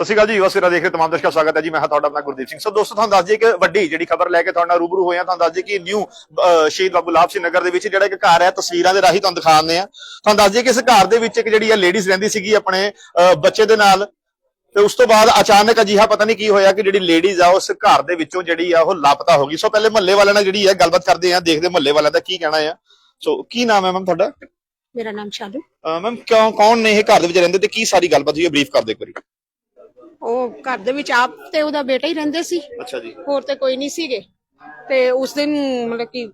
ਸਤਿ ਸ਼੍ਰੀ ਅਕਾਲ ਜੀ ਯੁਵਾ ਸਿਰਾ ਦੇਖ ਰਹੇ ਤਮਾਮ ਦਰਸ਼ਕਾਂ ਦਾ ਸਵਾਗਤ ਹੈ ਜੀ ਮੈਂ ਹਾਂ ਤੁਹਾਡਾ ਆਪਣਾ ਗੁਰਦੀਪ ਸਿੰਘ। ਸੋ ਦੋਸਤੋ ਤੁਹਾਨੂੰ ਦੱਸ ਦਈਏ ਕਿ ਵੱਡੀ ਜਿਹੜੀ ਖਬਰ ਲੈ ਕੇ ਤੁਹਾਡੇ ਨਾਲ ਰੂਬਰੂ ਹੋਏ ਹਾਂ ਤੁਹਾਨੂੰ ਦੱਸ ਦਈਏ ਕਿ ਨਿਊ ਸ਼ਹੀਦ ਬਾਬੂ ਲਾਭ ਸਿੰਘ ਨਗਰ ਦੇ ਵਿੱਚ ਜਿਹੜਾ ਇੱਕ ਘਰ ਹੈ ਤਸਵੀਰਾਂ ਦੇ ਰਾਹੀਂ ਤੁਹਾਨੂੰ ਦਿਖਾਉਂਦੇ ਆ ਤੁਹਾਨੂੰ ਦੱਸ ਦਈਏ ਕਿ ਇਸ ਘਰ ਦੇ ਵਿੱਚ ਇੱਕ ਜਿਹੜੀ ਹੈ ਲੇਡੀਜ਼ ਰਹਿੰਦੀ ਸੀਗੀ ਆਪਣੇ ਬੱਚੇ ਦੇ ਨਾਲ। ਤੇ ਉਸ ਤੋਂ ਬਾਅਦ ਅਚਾਨਕ ਅਜੀਹਾ ਪਤਾ ਨਹੀਂ ਕੀ ਹੋਇਆ ਕਿ ਜਿਹੜੀ ਲੇਡੀਜ਼ ਆ ਉਸ ਘਰ ਦੇ ਵਿੱਚੋਂ ਜਿਹੜੀ ਆ ਉਹ ਲਾਪਤਾ ਹੋ ਗਈ। ਸੋ ਪਹਿਲੇ ਮਹੱਲੇ ਵਾਲਿਆਂ ਨਾਲ ਜਿਹੜੀ ਹੈ ਗੱਲਬਾਤ ਕਰਦੇ ਆ ਦੇਖਦੇ ਮਹੱਲੇ ਵਾਲਿਆਂ ਦਾ ਕੀ ਕਹਿਣਾ ਆ। ਸੋ ਕੀ ਨਾਮ ਹੈ ਮੈਮ ਤੁਹਾਡਾ? ਮੇਰਾ ਨਾਮ ਸ਼ਾਲੂ ਮੈਮ ਕੌਣ ਨੇ ਇਹ ਘਰ ਦੇ ਵਿੱਚ ਰਹਿੰਦੇ ਤੇ ਕੀ ਸਾਰੀ ਗੱਲਬਾਤ ਹੋਈ ਹੈ? ਬਰੀਫ ਕਰ ਦੇ ਇੱਕ ਵਾਰੀ। ਉਹ ਘਰ ਦੇ ਵਿੱਚ ਆਪ ਤੇ ਉਹਦਾ ਬੇਟਾ ਹੀ ਰਹਿੰਦੇ ਸੀ। ਅੱਛਾ ਜੀ। ਹੋਰ ਤੇ ਕੋਈ ਨਹੀਂ ਸੀਗੇ। ਤੇ ਉਸ ਦਿਨ ਮਤਲਬ ਕਿ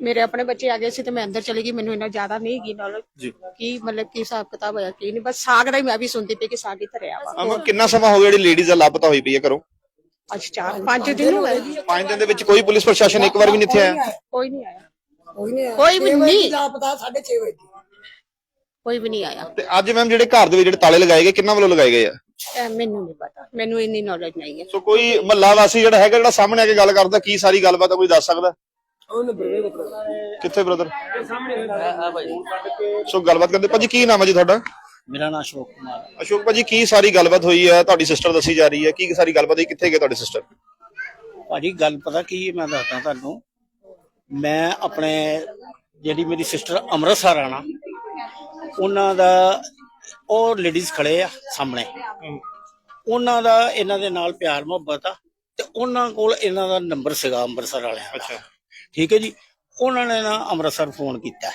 ਮੇਰੇ ਆਪਣੇ ਬੱਚੇ ਆ ਗਏ ਸੀ ਤੇ ਮੈਂ ਅੰਦਰ ਚਲੀ ਗਈ। ਮੈਨੂੰ ਇੰਨਾ ਜ਼ਿਆਦਾ ਨਹੀਂ ਗੀ ਨੌਲੇਜ ਜੀ। ਕੀ ਮਤਲਬ ਕੀ ਹਿਸਾਬ ਕਿਤਾਬ ਹੋਇਆ ਕੀ ਨਹੀਂ। ਬਸ ਸਾਗ ਦਾ ਹੀ ਮੈਂ ਵੀ ਸੁਣਦੀ ਪਈ ਕਿ ਸਾਗ ਹੀ ਧਰਿਆ ਵਾ। ਅਮਾ ਕਿੰਨਾ ਸਮਾਂ ਹੋ ਗਿਆ ਜਿਹੜੀ ਲੇਡੀਜ਼ ਦਾ ਲਾਪਤਾ ਹੋਈ ਪਈ ਹੈ ਘਰੋਂ? ਅੱਜ ਚਾਰ ਪੰਜ ਦਿਨ ਹੋ ਗਏ। ਪੰਜ ਦਿਨ ਦੇ ਵਿੱਚ ਕੋਈ ਪੁਲਿਸ ਪ੍ਰਸ਼ਾਸਨ ਇੱਕ ਵਾਰ ਵੀ ਨਹੀਂ ਇੱਥੇ ਆਇਆ? ਕੋਈ ਨਹੀਂ ਆਇਆ। ਕੋਈ ਨਹੀਂ ਕੋਈ ਵੀ ਨਹੀਂ। ਲਾਪਤਾ 6:30 ਵਜੇ। ਕੋਈ ਵੀ ਨਹੀਂ ਆਇਆ। ਤੇ ਅੱਜ ਮੈਮ ਜਿਹੜੇ ਘਰ ਦੇ ਵਿੱਚ ਜਿਹੜੇ ਤਾਲੇ ਲਗਾਏ ਗਏ ਕਿੰਨਾਂ ਵੱਲੋਂ ਲਗਾਏ ਗਏ ਆ? ਇਹ ਮੈਨੂੰ ਨਹੀਂ ਪਤਾ। ਮੈਨੂੰ ਇੰਨੀ ਨੌਲੇਜ ਨਹੀਂ ਹੈ। ਸੋ ਕੋਈ ਮਹੱਲਾ ਵਾਸੀ ਜਿਹੜਾ ਹੈਗਾ ਜਿਹੜਾ ਸਾਹਮਣੇ ਆ ਕੇ ਗੱਲ ਕਰਦਾ ਕੀ ਸਾਰੀ ਗੱਲਬਾਤ ਆ ਕੋਈ ਦੱਸ ਸਕਦਾ? ਉਹਨੇ ਬਰੇ ਕੋਲ ਕਿੱਥੇ ਬ੍ਰਦਰ ਸੋ ਗੱਲਬਾਤ ਕਰਦੇ ਭਾਜੀ ਕੀ ਨਾਮ ਹੈ ਜੀ ਤੁਹਾਡਾ? ਮੇਰਾ ਨਾਮ ਅਸ਼ੋਕ ਕੁਮਾਰ ਹੈ। ਅਸ਼ੋਕ ਭਾਜੀ ਕੀ ਸਾਰੀ ਗੱਲਬਾਤ ਹੋਈ ਹੈ ਤੁਹਾਡੀ ਸਿਸਟਰ ਦੱਸੀ ਜਾ ਰਹੀ ਹੈ ਕੀ ਸਾਰੀ ਗੱਲਬਾਤ ਹੋਈ? ਕਿੱਥੇ ਗਏ ਤੁਹਾਡੇ ਸਿਸਟਰ ਭਾਜੀ ਗੱਲ ਪਤਾ ਕੀ ਹੈ ਮੈਂ ਦੱਸਦਾ ਤੁਹਾਨੂੰ। ਮੈਂ ਆਪਣੇ ਜਿਹੜੀ ਮੇਰੀ ਸਿਸਟਰ ਅੰਮ੍ਰਿਤਸਰ ਆ ਨਾ ਉਹਨਾਂ ਦਾ ਉਹ ਲੇਡੀਜ਼ ਖੜੇ ਆ ਸਾਹਮਣੇ। ਉਹਨਾਂ ਦਾ ਇਹਨਾਂ ਦੇ ਨਾਲ ਪਿਆਰ ਮੁਹੱਬਤ ਆ ਤੇ ਉਹਨਾਂ ਕੋਲ ਇਹਨਾਂ ਦਾ ਨੰਬਰ ਸੀਗਾ ਅੰਮ੍ਰਿਤਸਰ ਵਾਲਿਆਂ ਦਾ। ਠੀਕ ਹੈ ਜੀ? ਉਹਨਾਂ ਨੇ ਨਾ ਅੰਮ੍ਰਿਤਸਰ ਫੋਨ ਕੀਤਾ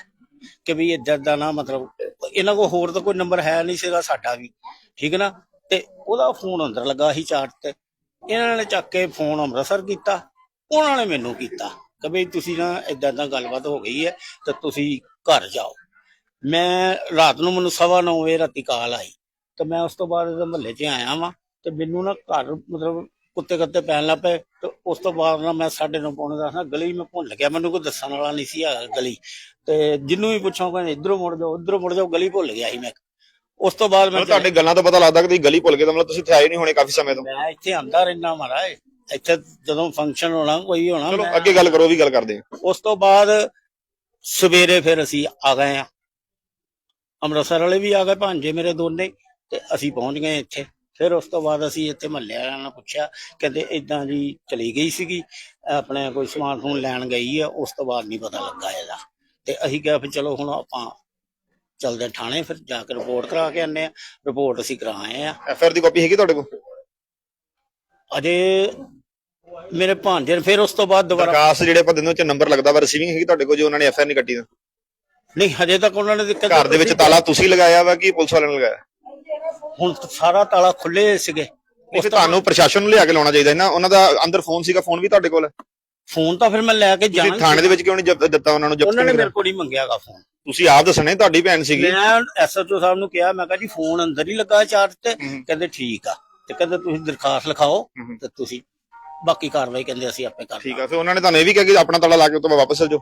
ਕਿ ਵੀ ਇੱਦਾਂ ਦਾ ਨਾ ਮਤਲਬ ਇਹਨਾਂ ਕੋਲ ਹੋਰ ਤਾਂ ਕੋਈ ਨੰਬਰ ਹੈ ਨਹੀਂ ਸੀਗਾ ਸਾਡਾ ਵੀ। ਠੀਕ ਹੈ ਨਾ? ਤੇ ਉਹਦਾ ਫੋਨ ਅੰਦਰ ਲੱਗਾ ਸੀ ਚਾਰਟ ਤੇ। ਇਹਨਾਂ ਨੇ ਚੱਕ ਕੇ ਫੋਨ ਅੰਮ੍ਰਿਤਸਰ ਕੀਤਾ। ਉਹਨਾਂ ਨੇ ਮੈਨੂੰ ਕੀਤਾ ਕਿ ਵੀ ਤੁਸੀਂ ਨਾ ਇਦਾਂ ਦਾ ਗੱਲਬਾਤ ਹੋ ਗਈ ਹੈ ਤੇ ਤੁਸੀਂ ਘਰ ਜਾਓ। ਮੈਂ ਰਾਤ ਨੂੰ ਮੈਨੂੰ ਸਵਾ ਨੌ ਵਜੇ ਰਾਤੀ ਕਾਲ ਆਈ ਤੇ ਮੈਂ ਉਸ ਤੋਂ ਬਾਅਦ ਇਹਦੇ ਮਹੱਲੇ 'ਚ ਆਇਆ ਵਾਂ ਤੇ ਮੈਨੂੰ ਨਾ ਘਰ ਮਤਲਬ ਕੁੱਤੇ ਕੱਤੇ ਪੈਣ ਲੱਗ ਪਏ ਤੇ ਉਸ ਤੋਂ ਬਾਅਦ ਨਾ ਮੈਂ ਸਾਡੇ ਨੂੰ ਪੌਣੇ ਦਸ ਨਾ ਗਲੀ ਮੈਂ ਭੁੱਲ ਗਿਆ ਮੈਨੂੰ ਕੋਈ ਦੱਸਣ ਵਾਲਾ ਨਹੀਂ ਸੀ ਆ ਗਲੀ ਤੇ ਜਿੰਨੂੰ ਵੀ ਪੁੱਛਾਂ ਕਹਿੰਦੇ ਇਧਰੋਂ ਮੁੜ ਜਾਓ ਉਧਰੋਂ ਮੁੜ ਜਾਓ ਗਲੀ ਭੁੱਲ ਗਿਆ ਸੀ ਮੈਂ। ਉਸ ਤੋਂ ਬਾਅਦ ਮੈਂ ਤੁਹਾਡੇ ਗੱਲਾਂ ਤੋਂ ਪਤਾ ਲੱਗਦਾ ਕਿ ਤੁਸੀਂ ਗਲੀ ਭੁੱਲ ਗਏ ਤਾਂ ਮਤਲਬ ਤੁਸੀਂ ਇੱਥੇ ਆਏ ਨਹੀਂ ਹੋਣੇ ਕਾਫੀ ਸਮੇਂ ਤੋਂ। ਮੈਂ ਇੱਥੇ ਆਂਦਾ ਰਹਿਣਾ ਮਹਾਰਾਜ ਇੱਥੇ ਜਦੋਂ ਫੰਕਸ਼ਨ ਹੋਣਾ ਕੋਈ ਹੋਣਾ ਚਲੋ ਅੱਗੇ ਗੱਲ ਕਰੋ ਵੀ ਗੱਲ ਕਰਦੇ ਹਾਂ ਉਸ ਤੋਂ ਬਾਅਦ ਸਵੇਰੇ ਫਿਰ ਅਸੀਂ ਆ ਗਏ ਆ। ਅੰਮ੍ਰਿਤਸਰ ਵਾਲੇ ਵੀ ਆ ਗਏ ਭਾਂਜੇ ਮੇਰੇ ਦੋਨੇ ਤੇ ਅਸੀਂ ਪਹੁੰਚ ਗਏ ਇੱਥੇ। ਫਿਰ ਉਸ ਤੋਂ ਬਾਅਦ ਅਸੀਂ ਇੱਥੇ ਮਹੱਲੇ ਵਾਲਿਆਂ ਨੂੰ ਪੁੱਛਿਆ ਕਹਿੰਦੇ ਇਦਾਂ ਜੀ ਚਲੀ ਗਈ ਸੀਗੀ ਆਪਣੇ ਕੋਈ ਸਮਾਨ ਸਮੂਨ ਲੈਣ ਗਈ ਆ ਉਸ ਤੋਂ ਬਾਅਦ ਨਹੀਂ ਪਤਾ ਲੱਗਾ ਇਹਦਾ। ਤੇ ਅਸੀਂ ਕਿਹਾ ਫਿਰ ਚਲੋ ਹੁਣ ਆਪਾਂ ਚੱਲਦੇ ਥਾਣੇ ਫਿਰ ਜਾ ਕੇ ਰਿਪੋਰਟ ਕਰਾ ਕੇ ਆਨੇ ਆ। ਰਿਪੋਰਟ ਅਸੀਂ ਕਰਾ ਆਏ ਆ। ਐਫ ਆਰ ਦੀ ਕਾਪੀ ਹੈਗੀ ਤੁਹਾਡੇ ਕੋਲ? ਅਜੇ ਮੇਰੇ ਭਾਂਜੇ ਫਿਰ ਉਸ ਤੋਂ ਬਾਅਦ ਦੁਬਾਰਾ ਦਰਖਾਸਤ ਜਿਹੜੇ ਆਪਾਂ ਦਿੰਦੇ ਉਹ ਚ ਨੰਬਰ ਲੱਗਦਾ ਵਾ ਰਿਸੀਵਿੰਗ ਹੈਗੀ ਤੁਹਾਡੇ ਕੋਲ ਜੋ ਉਹਨਾਂ ਨੇ ਐਫ ਆਰ ਨਹੀਂ ਕੱਟੀ ਦਾ ਨਹੀਂ ਹਜੇ ਤੱਕ ਉਹਨਾਂ ਨੇ ਦਿੱਕਤ ਘਰ ਦੇ ਵਿੱਚ ਤਾਲਾ ਤੁਸੀਂ ਲਗਾਇਆ ਵਾ ਕਿ ਪੁਲਿਸ ਵਾਲਿਆਂ ਨੇ ਲਗਾਇਆ? ਹੁਣ ਸਾਰਾ ਤਾਲਾ ਖੁੱਲੇ ਸੀਗੇ। ਉਸ ਤੁਹਾਨੂੰ ਪ੍ਰਸ਼ਾਸਨ ਨੂੰ ਲਿਆ ਕੇ ਲਾਉਣਾ ਚਾਹੀਦਾ ਹੈ ਨਾ? ਉਹਨਾਂ ਦਾ ਅੰਦਰ ਫੋਨ ਸੀਗਾ ਫੋਨ ਵੀ ਤੁਹਾਡੇ ਕੋਲ? ਫੋਨ ਤਾਂ ਫਿਰ ਮੈਂ ਲੈ ਕੇ ਤੁਸੀਂ ਜਾਣਾ ਥਾਣੇ ਦੇ ਵਿੱਚ ਕਿਉਂ ਨਹੀਂ ਦਿੱਤਾ ਉਹਨਾਂ ਨੂੰ ਉਹਨਾਂ ਨੇ ਮੇਰੇ ਨਹੀਂ ਕੋਲ ਹੀ ਮੰਗਿਆਗਾ ਫੋਨ? ਤੁਸੀਂ ਆਪ ਦੱਸਣੇ ਤੁਹਾਡੀ ਭੈਣ ਸੀਗੀ। ਮੈਂ ਐਸਐਚਓ ਸਾਹਿਬ ਨੂੰ ਕਿਹਾ ਮੈਂ ਕਿਹਾ ਜੀ ਫੋਨ ਅੰਦਰ ਹੀ ਲੱਗਾ ਚਾਰਜ ਤੇ। ਕਹਿੰਦੇ ਠੀਕ ਆ। ਤੇ ਕਹਿੰਦੇ ਤੁਸੀਂ ਦਰਖਾਸਤ ਲਿਖਾਓ। ਤੇ ਤੁਸੀਂ ਬਾਕੀ ਕਾਰਵਾਈ ਕਹਿੰਦੇ ਅਸੀਂ ਆਪੇ ਕਰ ਠੀਕ ਆ ਫਿਰ ਉਹਨਾਂ ਨੇ ਤੁਹਾਨੂੰ ਇਹ ਵੀ ਕਿਹਾ ਕਿ ਆਪਣਾ ਤਾਲਾ ਲਾ ਕੇ ਉਹ ਤੋਂ ਬਾਅਦ ਵਾਪਸ ਚਲ ਜਾਓ।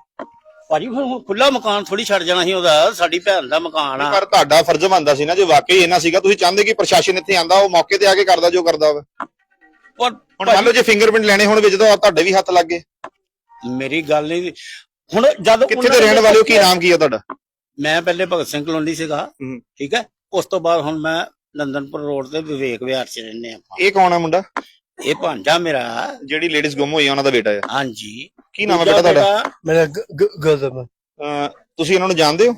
ਭਾਜੀ ਫਿਰ ਹੁਣ ਖੁੱਲਾ ਮਕਾਨ ਥੋੜੀ ਛੱਡ ਜਾਣਾ ਸੀ ਉਹਦਾ ਸਾਡੀ ਭੈਣ ਦਾ ਮਕਾਨ ਆ। ਪਰ ਤੁਹਾਡਾ ਫਰਜ਼ ਬਣਦਾ ਸੀ ਨਾ ਜੇ ਵਾਕਈ ਇਹਨਾਂ ਸੀਗਾ ਤੁਸੀਂ ਚਾਹੁੰਦੇ ਕਿ ਪ੍ਰਸ਼ਾਸਨ ਇੱਥੇ ਆਂਦਾ ਉਹ ਮੌਕੇ ਤੇ ਆ ਕੇ ਕਰਦਾ ਜੋ ਕਰਦਾ ਵਾ ਪਰ ਹੁਣ ਮੰਨ ਲਓ ਜੇ ਫਿੰਗਰਪ੍ਰਿੰਟ ਲੈਣੇ ਹੋਣ ਵਿੱਚ ਤਾਂ ਤੁਹਾਡੇ ਵੀ ਹੱਥ ਲੱਗ ਗਏ। ਮੇਰੀ ਗੱਲ ਨਹੀਂ ਹੁਣ ਜਦ ਕਿੱਥੇ ਦੇ ਰਹਿਣ ਵਾਲੇ ਹੋ? ਕੀ ਨਾਮ ਕੀ ਆ ਤੁਹਾਡਾ? ਮੈਂ ਪਹਿਲੇ ਭਗਤ ਸਿੰਘ ਕਲੋਨੀ ਸੀਗਾ। ਠੀਕ ਹੈ? ਉਸ ਤੋਂ ਬਾਅਦ ਹੁਣ ਮੈਂ ਨੰਦਨਪੁਰ ਰੋਡ ਤੇ ਵਿਵੇਕ ਵਿਹਾਰ ਚ ਰਹਿੰਦੇ ਆਪਾਂ। ਇਹ ਕੌਣ ਆ ਮੁੰਡਾ? ਇਹ ਭਾਂਜਾ ਮੇਰਾ। ਜਿਹੜੀ ਲੇਡੀਜ਼ ਗੁੰਮ ਹੋਈ ਆ ਉਹਨਾਂ ਦਾ ਬੇਟਾ ਆ। ਹਾਂਜੀ। ਕੀ ਨਾਮ ਹੈ ਬੇਟਾ ਤੁਹਾਡਾ? ਮੇਰਾ ਗੋਦਮ ਅਹ ਤੁਸੀਂ ਇਹਨਾਂ ਨੂੰ ਜਾਣਦੇ ਹੋ?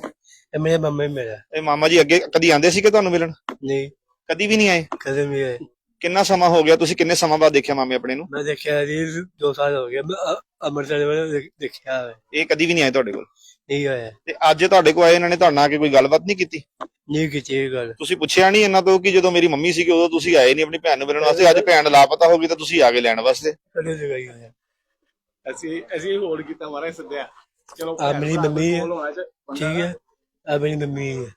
ਇਹ ਮੇਰੇ ਮੰਮਾ ਮੇਰਾ ਇਹ ਮਾਮਾ ਜੀ ਅੱਗੇ ਕਦੀ ਆਂਦੇ ਸੀ ਕਿ ਤੁਹਾਨੂੰ ਮਿਲਣ? ਨਹੀਂ। ਕਦੀ ਵੀ ਨਹੀਂ ਆਏ? ਕਦੇ ਵੀ ਆਏ। ਕਿੰਨਾ ਸਮਾਂ ਹੋ ਗਿਆ? ਤੁਸੀਂ ਕਿੰਨੇ ਸਮਾਂ ਬਾਅਦ ਦੇਖਿਆ ਮਾਮੇ ਆਪਣੇ ਨੂੰ? ਮੈਂ ਦੇਖਿਆ ਜੀ ਦੋ ਸਾਲ ਹੋ ਗਏ। ਮੈਂ ਅ- ਅੰਮ੍ਰਿਤਸਰ ਵਾਲੇ ਦੇਖ- ਦੇਖਿਆ ਹੋਇਆ। ਇਹ ਕਦੀ ਵੀ ਨਹੀਂ ਆਏ ਤੁਹਾਡੇ ਕੋਲ? ਨਹੀਂ ਹੋਇਆ। ਤੇ ਅੱਜ ਤੁਹਾਡੇ ਕੋਲ ਆਏ ਇਹਨਾਂ ਨੇ ਤੁਹਾਡੇ ਨਾਲ ਆ ਕੇ ਕੋਈ ਗੱਲਬਾਤ ਨਹੀਂ ਕੀਤੀ? ਨਹੀਂ ਕੀਤੀ ਇਹ ਗੱਲ। ਤੁਸੀਂ ਪੁੱਛਿਆ ਨਹੀਂ ਇਹਨਾਂ ਤੋਂ ਕਿ ਜਦੋਂ ਮੇਰੀ ਮੰਮੀ ਸੀਗੀ ਉਦੋਂ ਤੁਸੀਂ ਆਏ ਨਹੀਂ ਆਪਣੀ ਭੈਣ ਨੂੰ ਮਿਲਣ ਵਾਸਤੇ? ਅੱਜ ਭੈਣ ਲਾਪਤਾ ਹੋ ਗਈ ਤਾਂ ਤੁਸੀਂ ਆ ਕੇ ਲੈਣ ਵਾਸਤੇ? ਕਦੇ ਜਗ੍ਹਾ ਹੀ ਹੋਇਆ। ਅਸੀਂ ਅਸੀਂ ਹੋਲ ਕੀਤਾ ਮਾਰੇ ਸੱਦਿਆ। ਚਲੋ ਆ ਮੇਰੀ ਮੰਮੀ ਹੈ। ਠੀਕ ਹੈ। ਆ ਮੇਰੀ ਮੰਮੀ ਹੈ।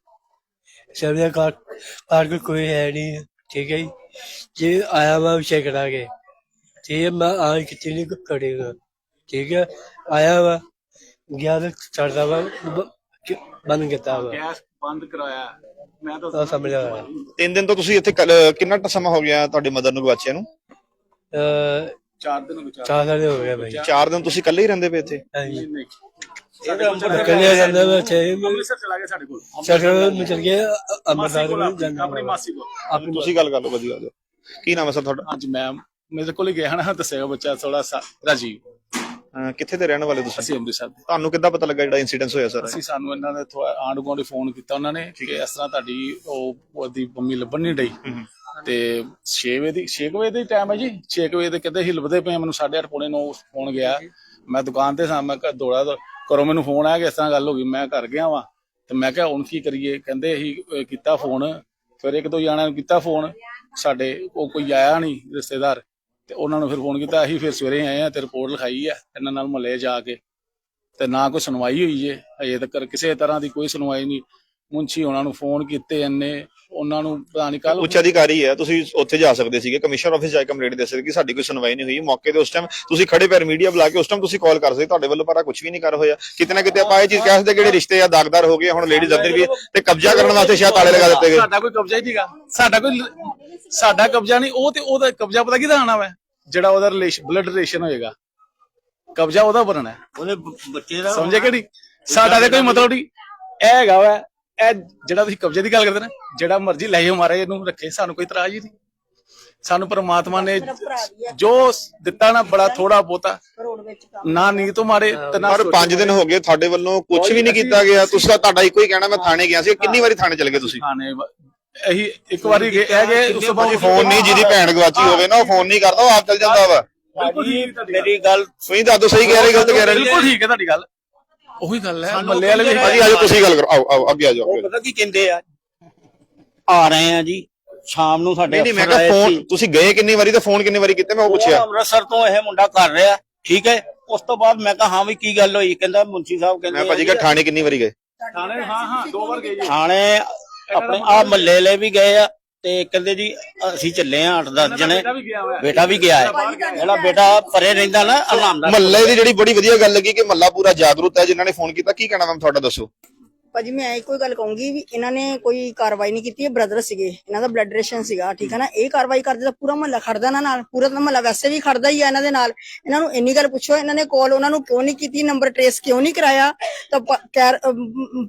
ਸਭ ਦਾ ਕੋਲ ਕੋਈ ਹੈ ਨਹੀਂ। ਠੀਕ ਹੈ ਜੀ। ਜੇ ਆਇਆ ਮੈਂ ਚੈੱਕ ਕਰਾ ਕੇ ਠੀਕ ਹੈ ਮੈਂ ਆ ਕਿਤੇ ਨਹੀਂ ਕਰੇਗਾ ਠੀਕ ਹੈ। ਆਇਆ ਵਾ। ਗਿਆ ਤਾਂ ਚੜਦਾ ਵਾ ਬ- ਕਿ- ਬੰਦ ਕੀਤਾ ਵਾ। ਗੈਸ ਬੰਦ ਕਰਾਇਆ। ਮੈਂ ਤਾਂ ਸਮਝ ਆਇਆ ਤਿੰਨ ਦਿਨ ਤੋਂ ਤੁਸੀਂ ਇੱਥੇ ਕੱਲ- ਕਿੰਨਾ ਸਮਾਂ ਹੋ ਗਿਆ ਤੁਹਾਡੇ ਮਦਰ ਨੂੰ ਗਵਾਚਿਆ ਨੂੰ? ਅਹ ਚਾਰ ਦਿਨ ਵਿਚਾਰ ਚਾਰ ਸਾਲ ਹੋ ਗਏ ਭਾਈ ਚਾਰ ਦਿਨ ਤੁਸੀਂ ਇਕੱਲੇ ਹੀ ਰਹਿੰਦੇ ਪਏ ਇੱਥੇ? ਹਾਂਜੀ। ਨਹੀਂ ਕੱਲਿਆ ਜਾਂਦਾ ਵਾ ਇੱਥੇ। ਅੰਮ੍ਰਿਤਸਰ ਚਲਾ ਗਿਆ ਸਾਡੇ ਕੋਲ। ਸਰ ਮੈਂ ਚਲ ਗਿਆ ਮਾਸੀ ਅੰਮ੍ਰਿਤਸਰ ਕੋਲ ਨੂੰ ਆਪਣੀ ਜਾਂਦਾ ਆਪਣੀ ਮਾਸੀ ਕੋਲ। ਆਪਣੀ ਤੁਸੀਂ ਗੱਲ ਕਰ ਲਓ ਵਧੀਆ ਗੱਲ। ਕੀ ਨਾਮ ਹੈ ਸਰ ਤੁਹਾਡਾ? ਅੱਜ ਮੈਂ ਮੇਰੇ ਕੋਲ ਹੀ ਗਿਆ ਨਾ ਦੱਸੇਗਾ ਬੱਚਾ ਥੋੜਾ ਸਾ ਰਾਜੀਵ। ਅਹ ਕਿੱਥੇ ਦੇ ਰਹਿਣ ਵਾਲੇ ਤੁਸੀਂ? ਅਸੀਂ ਅੰਮ੍ਰਿਤਸਰ ਦੇ। ਤੁਹਾਨੂੰ ਕਿੱਦਾਂ ਪਤਾ ਲੱਗਾ ਜਿਹੜਾ ਇਨਸੀਡੈਂਟ ਹੋਇਆ ਸਰ? ਅਸੀਂ ਸਾਨੂੰ ਇਹਨਾਂ ਨੇ ਥੋੜਾ ਆਂਡ ਗੁਆਂਢ ਫੋਨ ਕੀਤਾ ਉਹਨਾਂ ਨੇ ਕਿ ਇਸ ਤਰ੍ਹਾਂ ਤੁਹਾਡੀ ਉਹ ਉਹਦੀ ਮੰਮੀ ਲੱਭਣ ਨਹੀਂ ਡਈ। ਤੇ 6 ਵਜੇ ਦੀ 6 ਵਜੇ ਦੀ ਟਾਈਮ ਹੈ ਜੀ। 6 ਵਜੇ ਦੇ ਕਿਤੇ ਹੀ ਲੱਭਦੇ ਪਏ ਆ, ਮੈਨੂੰ 8:30 ਪੌਣੇ 9 ਫੋਨ ਗਿਆ। ਮੈਂ ਦੁਕਾਨ ਤੇ ਸਾਂ ਮੈਂ ਘਰ ਦੌੜਾ ਘਰੋਂ ਮੈਨੂੰ ਫੋਨ ਆਇਆ ਕਿ ਇਸ ਤਰ੍ਹਾਂ ਗੱਲ ਹੋ ਗਈ ਮੈਂ ਘਰ ਗਿਆ ਵਾਂ। ਤੇ ਮੈਂ ਕਿਹਾ ਹੁਣ ਕੀ ਕਰੀਏ? ਕਹਿੰਦੇ ਅਸੀਂ ਅਹ, ਕੀਤਾ ਫੋਨ ਫਿਰ ਇੱਕ ਦੋ ਜਣਿਆਂ ਨੂੰ ਕੀਤਾ ਫੋਨ ਸਾਡੇ ਉਹ ਕੋਈ ਆਇਆ ਨਹੀਂ ਰਿਸ਼ਤੇਦਾਰ। ਤੇ ਉਹਨਾਂ ਨੂੰ ਫਿਰ ਫੋਨ ਕੀਤਾ, ਅਸੀਂ ਫਿਰ ਸਵੇਰੇ ਆਏ ਆ ਤੇ ਰਿਪੋਰਟ ਲਿਖਾਈ ਆ ਇਹਨਾਂ ਨਾਲ ਮਹੱਲੇ ਜਾ ਕੇ ਤੇ ਨਾ ਕੋਈ ਸੁਣਵਾਈ ਹੋਈ ਜੇ ਅਜੇ ਤੱਕ ਕਿਸੇ ਤਰ੍ਹਾਂ ਦੀ ਕੋਈ ਸੁਣਵਾਈ ਨਹੀਂ। ਮੁੰਚੀ ਉਹਨਾਂ ਨੂੰ ਫੋਨ ਕੀਤੇ ਇੰਨੇ ਉਹਨਾਂ ਨੂੰ ਪਤਾ ਨਹੀਂ ਕੱਲ ਉੱਚ ਅਧਿਕਾਰੀ ਹੈ ਤੁਸੀਂ ਉੱਥੇ ਜਾ ਸਕਦੇ ਸੀਗੇ ਕਮਿਸ਼ਨਰ ਆਫਿਸ ਜਾ ਕੇ ਕੰਪਲੇਂਟ ਦੇ ਸਕਦੇ ਕਿ ਸਾਡੀ ਕੋਈ ਸੁਣਵਾਈ ਨਹੀਂ ਹੋਈ ਮੌਕੇ ਤੇ ਉਸ ਟਾਈਮ ਤੁਸੀਂ ਖੜੇ ਪੈਰ ਮੀਡੀਆ ਬੁਲਾ ਕੇ ਉਸ ਟਾਈਮ ਤੁਸੀਂ ਕਾਲ ਕਰ ਸਕਦੇ ਤੁਹਾਡੇ ਵੱਲੋਂ ਪਰ ਕੁਝ ਵੀ ਨਹੀਂ ਕਰ ਹੋਇਆ। ਕਿਤੇ ਨਾ ਕਿਤੇ ਆਪਾਂ ਇਹ ਚੀਜ਼ ਕਹਿ ਸਕਦੇ ਕਿ ਜਿਹੜੇ ਰਿਸ਼ਤੇ ਆ ਦਾਗਦਾਰ ਹੋ ਗਏ ਹੁਣ ਲੇਡੀਜ਼ ਅੰਦਰ ਵੀ ਤੇ ਕਬਜ਼ਾ ਕਰਨ ਵਾਸਤੇ ਸ਼ਾਇਦ ਤਾਲੇ ਲਗਾ ਦਿੱਤੇ ਗਏ। ਸਾਡਾ ਕੋਈ ਕਬਜ਼ਾ ਹੀ ਨਹੀਂਗਾ। ਸਾਡਾ ਕੋਈ ਸਾਡਾ ਕਬਜ਼ਾ ਨਹੀਂ ਉਹ ਤੇ ਉਹਦਾ ਕਬਜ਼ਾ ਪਤਾ ਕਿਹਦਾ ਆਣਾ ਵਾ? ਜਿਹੜਾ ਉਹਦਾ ਰਿਲੇਸ਼ਨ ਬਲੱਡ ਰਿਲੇਸ਼ਨ ਹੋਏਗਾ। ਕਬਜ਼ਾ ਉਹਦਾ ਬਣਨਾ ਹੈ। ਉਹਦੇ ਬੱਚੇ ਦਾ ਸਮਝੇ ਕਿਹੜੀ? ਸਾਡਾ ਤੇ ਕੋਈ ਮਤਲਬ ਨਹੀਂ। ਇਹ ਹੈਗਾ ਵਾ ਇਹ ਜਿਹੜਾ ਤੁਸੀਂ ਕਬਜ਼ੇ ਦੀ ਗੱਲ ਕਰਦੇ ਨਾ ਜਿਹੜਾ ਮਰਜ਼ੀ ਲੈ ਜਾਓ ਮਾਰੇ ਇਹਨੂੰ ਰੱਖੇ ਸਾਨੂੰ ਕੋਈ ਇਤਰਾਜ਼ ਹੀ ਨਹੀਂ। ਸਾਨੂੰ ਪਰਮਾਤਮਾ ਨੇ ਜੋ ਦਿੱਤਾ ਨਾ ਬੜਾ ਥੋੜਾ ਬਹੁਤਾ। ਨਾ ਨੀਤ ਤੋਂ ਮਾਰੇ ਨਾ ਪਰ 5 ਦਿਨ ਹੋ ਗਏ ਤੁਹਾਡੇ ਵੱਲੋਂ ਕੁਝ ਵੀ ਨਹੀਂ ਕੀਤਾ ਗਿਆ। ਤੁਸੀਂ ਤਾਂ ਤੁਹਾਡਾ ਇੱਕੋ ਹੀ ਕਹਿਣਾ ਮੈਂ ਥਾਣੇ ਗਿਆ ਸੀ। ਕਿੰਨੀ ਵਾਰੀ ਥਾਣੇ ਚਲੇ ਗਏ ਤੁਸੀਂ? ਖਾਣੇ ਇਹੀ ਇੱਕ ਵਾਰੀ ਗਏ ਹੈਗੇ ਉਸ ਤੋਂ ਬਾਅਦ ਫੋਨ ਨਹੀਂ ਜਿਹਦੀ ਭੈਣ ਗਵਾਚੀ ਹੋਵੇ ਨਾ ਉਹ ਫੋਨ ਨਹੀਂ ਕਰਦਾ ਉਹ ਆਪ ਚੱਲ ਜਾਂਦਾ ਵਾ। ਬਿਲਕੁਲ ਠੀਕ ਤੁਹਾਡੀ ਗੱਲ। ਮੇਰੀ ਗੱਲ। ਤੁਸੀਂ ਦੱਸ ਸਹੀ ਕਹਿ ਰਹੇ ਗਲਤ ਕਹਿ ਰਹੇ। ਬਿਲਕੁਲ ਠੀਕ ਹੈ ਤੁਹਾਡੀ ਗੱਲ। ਉਹੀ ਗੱਲ ਹੈ। ਮੱਲੇ ਵਾਲੇ ਵੀ ਭਾਜੀ ਆਜੋ ਤੁਸੀਂ ਗੱਲ ਕਰੋ। ਆਓ ਆਓ ਅੱਗੇ ਆ ਜਾਓ ਉਹ ਪਤਾ ਕੀ ਕਹਿੰਦੇ ਆ? ਆ ਰਹੇ ਆ ਜੀ। ਸ਼ਾਮ ਨੂੰ ਸਾਡੇ ਨਹੀਂ ਨਹੀਂ ਮੈਂ ਕਿਹਾ ਫੋਨ। ਤੁਸੀਂ ਗਏ ਕਿੰਨੀ ਵਾਰੀ ਤੇ ਫੋਨ ਕਿੰਨੀ ਵਾਰੀ ਕੀਤੇ? ਮੈਂ ਉਹ ਪੁੱਛਿਆ। ਅੰਮ੍ਰਿਤਸਰ ਤੋਂ ਇਹ ਮੁੰਡਾ ਕਰ ਰਿਹਾ। ਠੀਕ ਹੈ? ਉਸ ਤੋਂ ਬਾਅਦ ਮੈਂ ਕਿਹਾ ਹਾਂ ਵੀ ਕੀ ਗੱਲ ਹੋਈ? ਕਹਿੰਦਾ ਮੁੰਸ਼ੀ ਸਾਹਿਬ ਕਹਿੰਦੇ ਮੈਂ ਭਾਜੀ ਕਿਹਾ ਥਾਣੇ ਕਿੰਨੀ ਵਾਰੀ ਗਏ? ਥਾਣੇ ਹਾਂ ਹਾਂ ਦੋ ਵਾਰ ਗਏ ਜੀ। ਥਾਣੇ ਆਪਣੇ ਆ ਮੱਲੇ ਲੈ ਵੀ ਗਏ ਆ। ਤੇ ਕਹਿੰਦੇ ਜੀ ਅਸੀਂ ਚੱਲੇ ਆ 8-10 ਜਣੇ। ਬੇਟਾ ਵੀ ਗਿਆ ਹੈ। ਜਿਹੜਾ ਬੇਟਾ ਪਰੇ ਰਹਿੰਦਾ ਨਾ ਆਰਾਮ ਨਾਲ ਮਹੱਲੇ ਦੀ ਜਿਹੜੀ ਬੜੀ ਵਧੀਆ ਗੱਲ ਲੱਗੀ ਕਿ ਮਹੱਲਾ ਪੂਰਾ ਜਾਗਰੂਕ ਹੈ ਜਿਨ੍ਹਾਂ ਨੇ ਫੋਨ ਕੀਤਾ ਕੀ ਕਹਿਣਾ ਮੈਂ ਤੁਹਾਡਾ ਦੱਸੋ। ਭਾਜੀ ਮੈਂ ਇੱਕੋ ਹੀ ਗੱਲ ਕਹੂੰਗੀ ਵੀ ਇਹਨਾਂ ਨੇ ਕੋਈ ਕਾਰਵਾਈ ਨਹੀਂ ਕੀਤੀ ਇਹ ਬ੍ਰਦਰ ਸੀਗੇ। ਇਹਨਾਂ ਦਾ ਬਲੱਡ ਰਿਲੇਸ਼ਨ ਸੀਗਾ ਠੀਕ ਹੈ ਨਾ? ਇਹ ਕਾਰਵਾਈ ਕਰਦੇ ਤਾਂ ਪੂਰਾ ਮਹੱਲਾ ਖੜਦਾ ਨਾ ਨਾਲ ਪੂਰਾ ਤਾਂ ਮਹੱਲਾ ਵੈਸੇ ਵੀ ਖੜਦਾ ਹੀ ਆ ਇਹਨਾਂ ਦੇ ਨਾਲ। ਇਹਨਾਂ ਨੂੰ ਇੰਨੀ ਗੱਲ ਪੁੱਛੋ ਇਹਨਾਂ ਨੇ ਕਾਲ ਉਹਨਾਂ ਨੂੰ ਕਿਉਂ ਨਹੀਂ ਕੀਤੀ ਨੰਬਰ ਟ੍ਰੇਸ ਕਿਉਂ ਨਹੀਂ ਕਰਾਇਆ ਤਾਂ ਕੈਰ-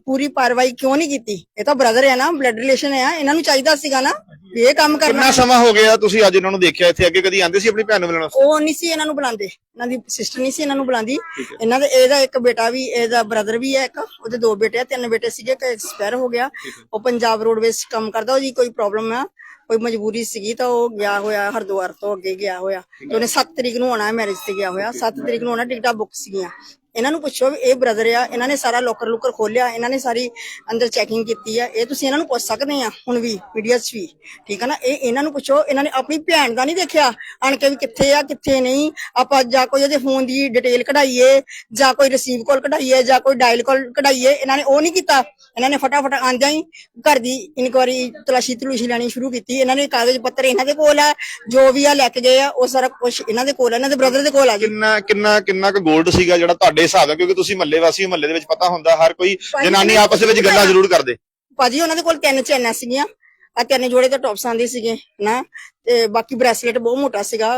ਪੂਰੀ ਕਾਰਵਾਈ ਕਿਉਂ ਨਹੀਂ ਕੀਤੀ? ਇਹ ਤਾਂ ਬ੍ਰਦਰ ਹੈ ਨਾ ਬਲੱਡ ਰਿਲੇਸ਼ਨ ਹੈ ਇਹਨਾਂ ਨੂੰ ਚਾਹੀਦਾ ਸੀਗਾ ਨਾ ਵੀ ਇਹ ਕੰਮ ਕਰਨਾ। ਕਿੰਨਾ ਸਮਾਂ ਹੋ ਗਿਆ ਤੁਸੀਂ ਅੱਜ ਇਹਨਾਂ ਨੂੰ ਦੇਖਿਆ ਇੱਥੇ? ਅੱਗੇ ਕਦੀ ਆਂਦੇ ਸੀ ਆਪਣੀ ਭੈਣ ਨੂੰ ਮਿਲਣ ਵਾਸਤੇ? ਉਹ ਨਹੀਂ ਸੀ ਇਹਨਾਂ ਨੂੰ ਬੁਲਾਉਂਦੇ। ਇਹਨਾਂ ਦੀ ਸਿਸਟਰ ਨਹੀਂ ਸੀ ਇਹਨਾਂ ਨੂੰ ਬੁਲਾਉਂਦੀ। ਇਹਨਾਂ ਦੇ ਇਹਦਾ ਇੱਕ ਬੇਟਾ ਵੀ ਇਹਦਾ ਬ੍ਰਦਰ ਵੀ ਹੈ ਇੱਕ ਉਹਦੇ ਦੋ ਬੇਟੇ ਆ ਤਿੰਨ ਬੇਟੇ ਸੀਗੇ ਇੱਕ ਐਕਸਪਾਇਰ ਹੋ ਗਿਆ। ਉਹ ਪੰਜਾਬ ਰੋਡਵੇਜ਼ ਕੰਮ ਕਰਦਾ ਉਹਦੀ ਕੋਈ ਪ੍ਰੋਬਲਮ ਆ ਕੋਈ ਮਜਬੂਰੀ ਸੀਗੀ ਤਾਂ ਉਹ ਗਿਆ ਹੋਇਆ ਹਰਿਦੁਆਰ ਤੋਂ ਅੱਗੇ ਗਿਆ ਹੋਇਆ। ਤੇ ਉਹਨੇ 7 ਤਰੀਕ ਨੂੰ ਆਉਣਾ ਮੈਰਿਜ ਤੇ ਗਿਆ ਹੋਇਆ। 7 ਤਰੀਕ ਨੂੰ ਆਉਣਾ ਟਿਕਟਾਂ ਬੁੱਕ ਸੀਗੀਆਂ। ਇਹਨਾਂ ਨੂੰ ਪੁੱਛੋ ਵੀ ਇਹ ਬ੍ਰਦਰ ਆ, ਇਹਨਾਂ ਨੇ ਸਾਰਾ ਲੋਕਰ ਲੁਕਰ ਖੋਲਿਆ ਇਹਨਾਂ ਨੇ ਸਾਰੀ ਅੰਦਰ ਚੈਕਿੰਗ ਕੀਤੀ ਆ, ਇਹ ਤੁਸੀਂ ਇਹਨਾਂ ਨੂੰ ਪੁੱਛ ਸਕਦੇ ਆ ਹੁਣ ਵੀ ਮੀਡੀਆ 'ਚ ਵੀ, ਠੀਕ ਆ ਨਾ? ਇਹ ਇਹਨਾਂ ਨੂੰ ਪੁੱਛੋ, ਇਹਨਾਂ ਨੇ ਆਪਣੀ ਭੈਣ ਦਾ ਨਹੀਂ ਦੇਖਿਆ, ਆਣ ਕੇ ਵੀ ਕਿੱਥੇ ਆ, ਕਿੱਥੇ ਨਹੀਂ, ਆਪਾਂ ਜਾਂ ਕੋਈ ਉਹਦੇ ਫੋਨ ਦੀ ਡਿਟੇਲ ਕਢਾਈਏ, ਜਾਂ ਕੋਈ ਰਿਸੀਵ ਕਾਲ ਕਢਾਈਏ, ਜਾਂ ਕੋਈ ਡਾਇਲ ਕਾਲ ਕਢਾਈਏ, ਇਹਨਾਂ ਨੇ ਉਹ ਨਹੀਂ ਕੀਤਾ। ਇਹਨਾਂ ਨੇ ਫਟਾਫਟ ਆਂਦਿਆਂ ਹੀ ਘਰ ਦੀ ਇਨਕੁਆਰੀ ਤਲਾਸ਼ੀ ਤਲੂਸ਼ੀ ਲੈਣੀ ਸ਼ੁਰੂ ਕੀਤੀ, ਇਹਨਾਂ ਨੇ ਕਾਗਜ਼ ਪੱਤਰ ਇਹਨਾਂ ਦੇ ਕੋਲ ਆ, ਜੋ ਵੀ ਆ ਲੈ ਕੇ ਗਏ ਆ, ਉਹ ਸਾਰਾ ਕੁਝ ਇਹਨਾਂ ਦੇ ਕੋਲ ਆ, ਇਹਨਾਂ ਦੇ ਬ੍ਰਦਰ ਦੇ ਕੋਲ ਆ ਕਿੰਨਾ ਕਿੰਨਾ ਕਿੰਨਾ ਕੁ 골ਡ ਸੀਗਾ ਜਿਹੜਾ ਤੁਹਾਡੇ ਹਿਸਾਬ ਨਾਲ ਕਿਉਂਕਿ ਤੁਸੀਂ ਮਹੱਲੇ ਵਾਸੀ ਹੋ ਮਹੱਲੇ ਦੇ ਵਿੱਚ ਪਤਾ ਹੁੰਦਾ ਹਰ ਕੋਈ ਜਨਾਨੀ ਆਪਸ ਦੇ ਵਿੱਚ ਗੱਲਾਂ ਜ਼ਰੂਰ ਕਰਦੇ। ਭਾਜੀ ਉਹਨਾਂ ਦੇ ਕੋਲ ਤਿੰਨ ਚੈਨਾਂ ਸੀਗੀਆਂ। ਆ ਤਿੰਨ ਜੋੜੇ ਤਾਂ ਟੌਪਸ ਆਂਦੇ ਸੀਗੇ ਨਾ। ਤੇ ਬਾਕੀ ਬ੍ਰੈਸਲੇਟ ਬਹੁਤ ਮੋਟਾ ਸੀਗਾ।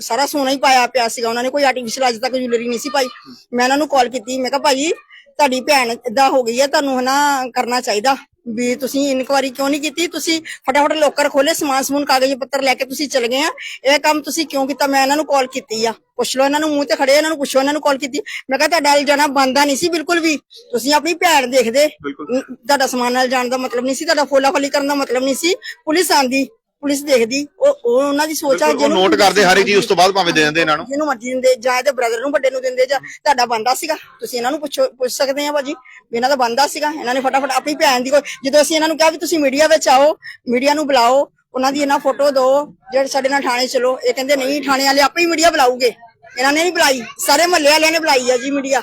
ਸਾਰਾ ਸੋਨਾ ਹੀ ਪਾਇਆ ਪਿਆ ਸੀਗਾ। ਉਹਨਾਂ ਨੇ ਕੋਈ ਆਰਟੀਫੀਸ਼ੀਅਲ ਅੱਜ ਤੱਕ ਜੁਐਲਰੀ ਨਹੀਂ ਸੀ ਪਾਈ। ਮੈਂ ਉਹਨਾਂ ਨੂੰ ਕਾਲ ਕੀਤੀ। ਮੈਂ ਕਿਹਾ ਭਾਜੀ ਤੁਹਾਡੀ ਭੈਣ ਇਦਾਂ ਹੋ ਗਈ ਹੈ ਤੁਹਾਨੂੰ ਹਨਾ ਕਰਨਾ ਚਾਹੀਦਾ। ਵੀ ਤੁਸੀਂ ਇਨਕੁਆਰੀ ਕਿਉਂ ਨਹੀਂ ਕੀਤੀ? ਤੁਸੀਂ ਫਟਾਫਟ ਲੋਕਰ ਖੋਲੇ ਸਮਾਨ ਸਮੂਨ ਕਾਗਜ਼ ਪੱਤਰ ਲੈ ਕੇ ਤੁਸੀਂ ਚਲੇ ਗਏ ਆ। ਇਹ ਕੰਮ ਤੁਸੀਂ ਕਿਉਂ ਕੀਤਾ? ਮੈਂ ਇਹਨਾਂ ਨੂੰ ਕਾਲ ਕੀਤੀ ਆ। ਪੁੱਛ ਲਓ ਇਹਨਾਂ ਨੂੰ ਮੂੰਹ ਤੇ ਖੜੇ ਇਹਨਾਂ ਨੂੰ ਪੁੱਛੋ ਇਹਨਾਂ ਨੂੰ ਕਾਲ ਕੀਤੀ। ਮੈਂ ਕਿਹਾ ਤੁਹਾਡਾ ਜਾਣਾ ਬੰਦਾ ਨਹੀਂ ਸੀ ਬਿਲਕੁਲ ਵੀ। ਤੁਸੀਂ ਆਪਣੀ ਭੈਣ ਦੇਖਦੇ। ਤੁਹਾਡਾ ਸਮਾਨ ਨਾਲ ਜਾਣ ਦਾ ਮਤਲਬ ਨਹੀਂ ਸੀ ਤੁਹਾਡਾ ਫੋਲਾ ਫੋਲੀ ਕਰਨ ਦਾ ਮਤਲਬ ਨਹੀਂ ਸੀ। ਪੁਲਿਸ ਆਂਦੀ। ਪੁਲਿਸ ਦੇਖਦੀ ਉਹ ਉਹ ਉਹਨਾਂ ਦੀ ਸੋਚ ਆ ਉਹ ਨੋਟ ਕਰਦੇ ਹਰ ਚੀਜ਼ ਉਸ ਤੋਂ ਬਾਅਦ ਭਾਵੇਂ ਦੇ ਦਿੰਦੇ ਇਹਨਾਂ ਨੂੰ। ਜਿਹਨੂੰ ਮਰਜ਼ੀ ਦਿੰਦੇ ਜਾਂ ਇਹਦੇ ਬ੍ਰਦਰ ਨੂੰ ਵੱਡੇ ਨੂੰ ਦਿੰਦੇ ਜਾਂ ਤੁਹਾਡਾ ਬੰਦਾ ਸੀਗਾ ਤੁਸੀਂ ਇਹਨਾਂ ਨੂੰ ਪੁੱਛੋ ਪੁੱਛ ਸਕਦੇ ਆ ਭਾਜੀ ਇਹਨਾਂ ਦਾ ਬੰਦਾ ਸੀਗਾ ਇਹਨਾਂ ਨੇ ਫਟਾਫਟ ਆਪਣੀ ਭੈਣ ਦੀ ਕੋਈ ਜਦੋਂ ਅਸੀਂ ਇਹਨਾਂ ਨੂੰ ਕਿਹਾ ਵੀ ਤੁਸੀਂ ਮੀਡੀਆ ਵਿੱਚ ਆਓ ਮੀਡੀਆ ਨੂੰ ਬੁਲਾਓ ਉਹਨਾਂ ਦੀ ਇਹਨਾਂ ਫੋਟੋ ਦਿਓ ਜਿਹੜੇ ਸਾਡੇ ਨਾਲ ਥਾਣੇ ਚਲੋ ਇਹ ਕਹਿੰਦੇ ਨਹੀਂ ਥਾਣੇ ਵਾਲੇ ਆਪੇ ਹੀ ਮੀਡੀਆ ਬੁਲਾਉਗੇ ਇਹਨਾਂ ਨੇ ਨਹੀਂ ਬੁਲਾਈ ਸਾਰੇ ਮਹੱਲੇ ਵਾਲਿਆਂ ਨੇ ਬੁਲਾਈ ਆ ਜੀ ਮੀਡੀਆ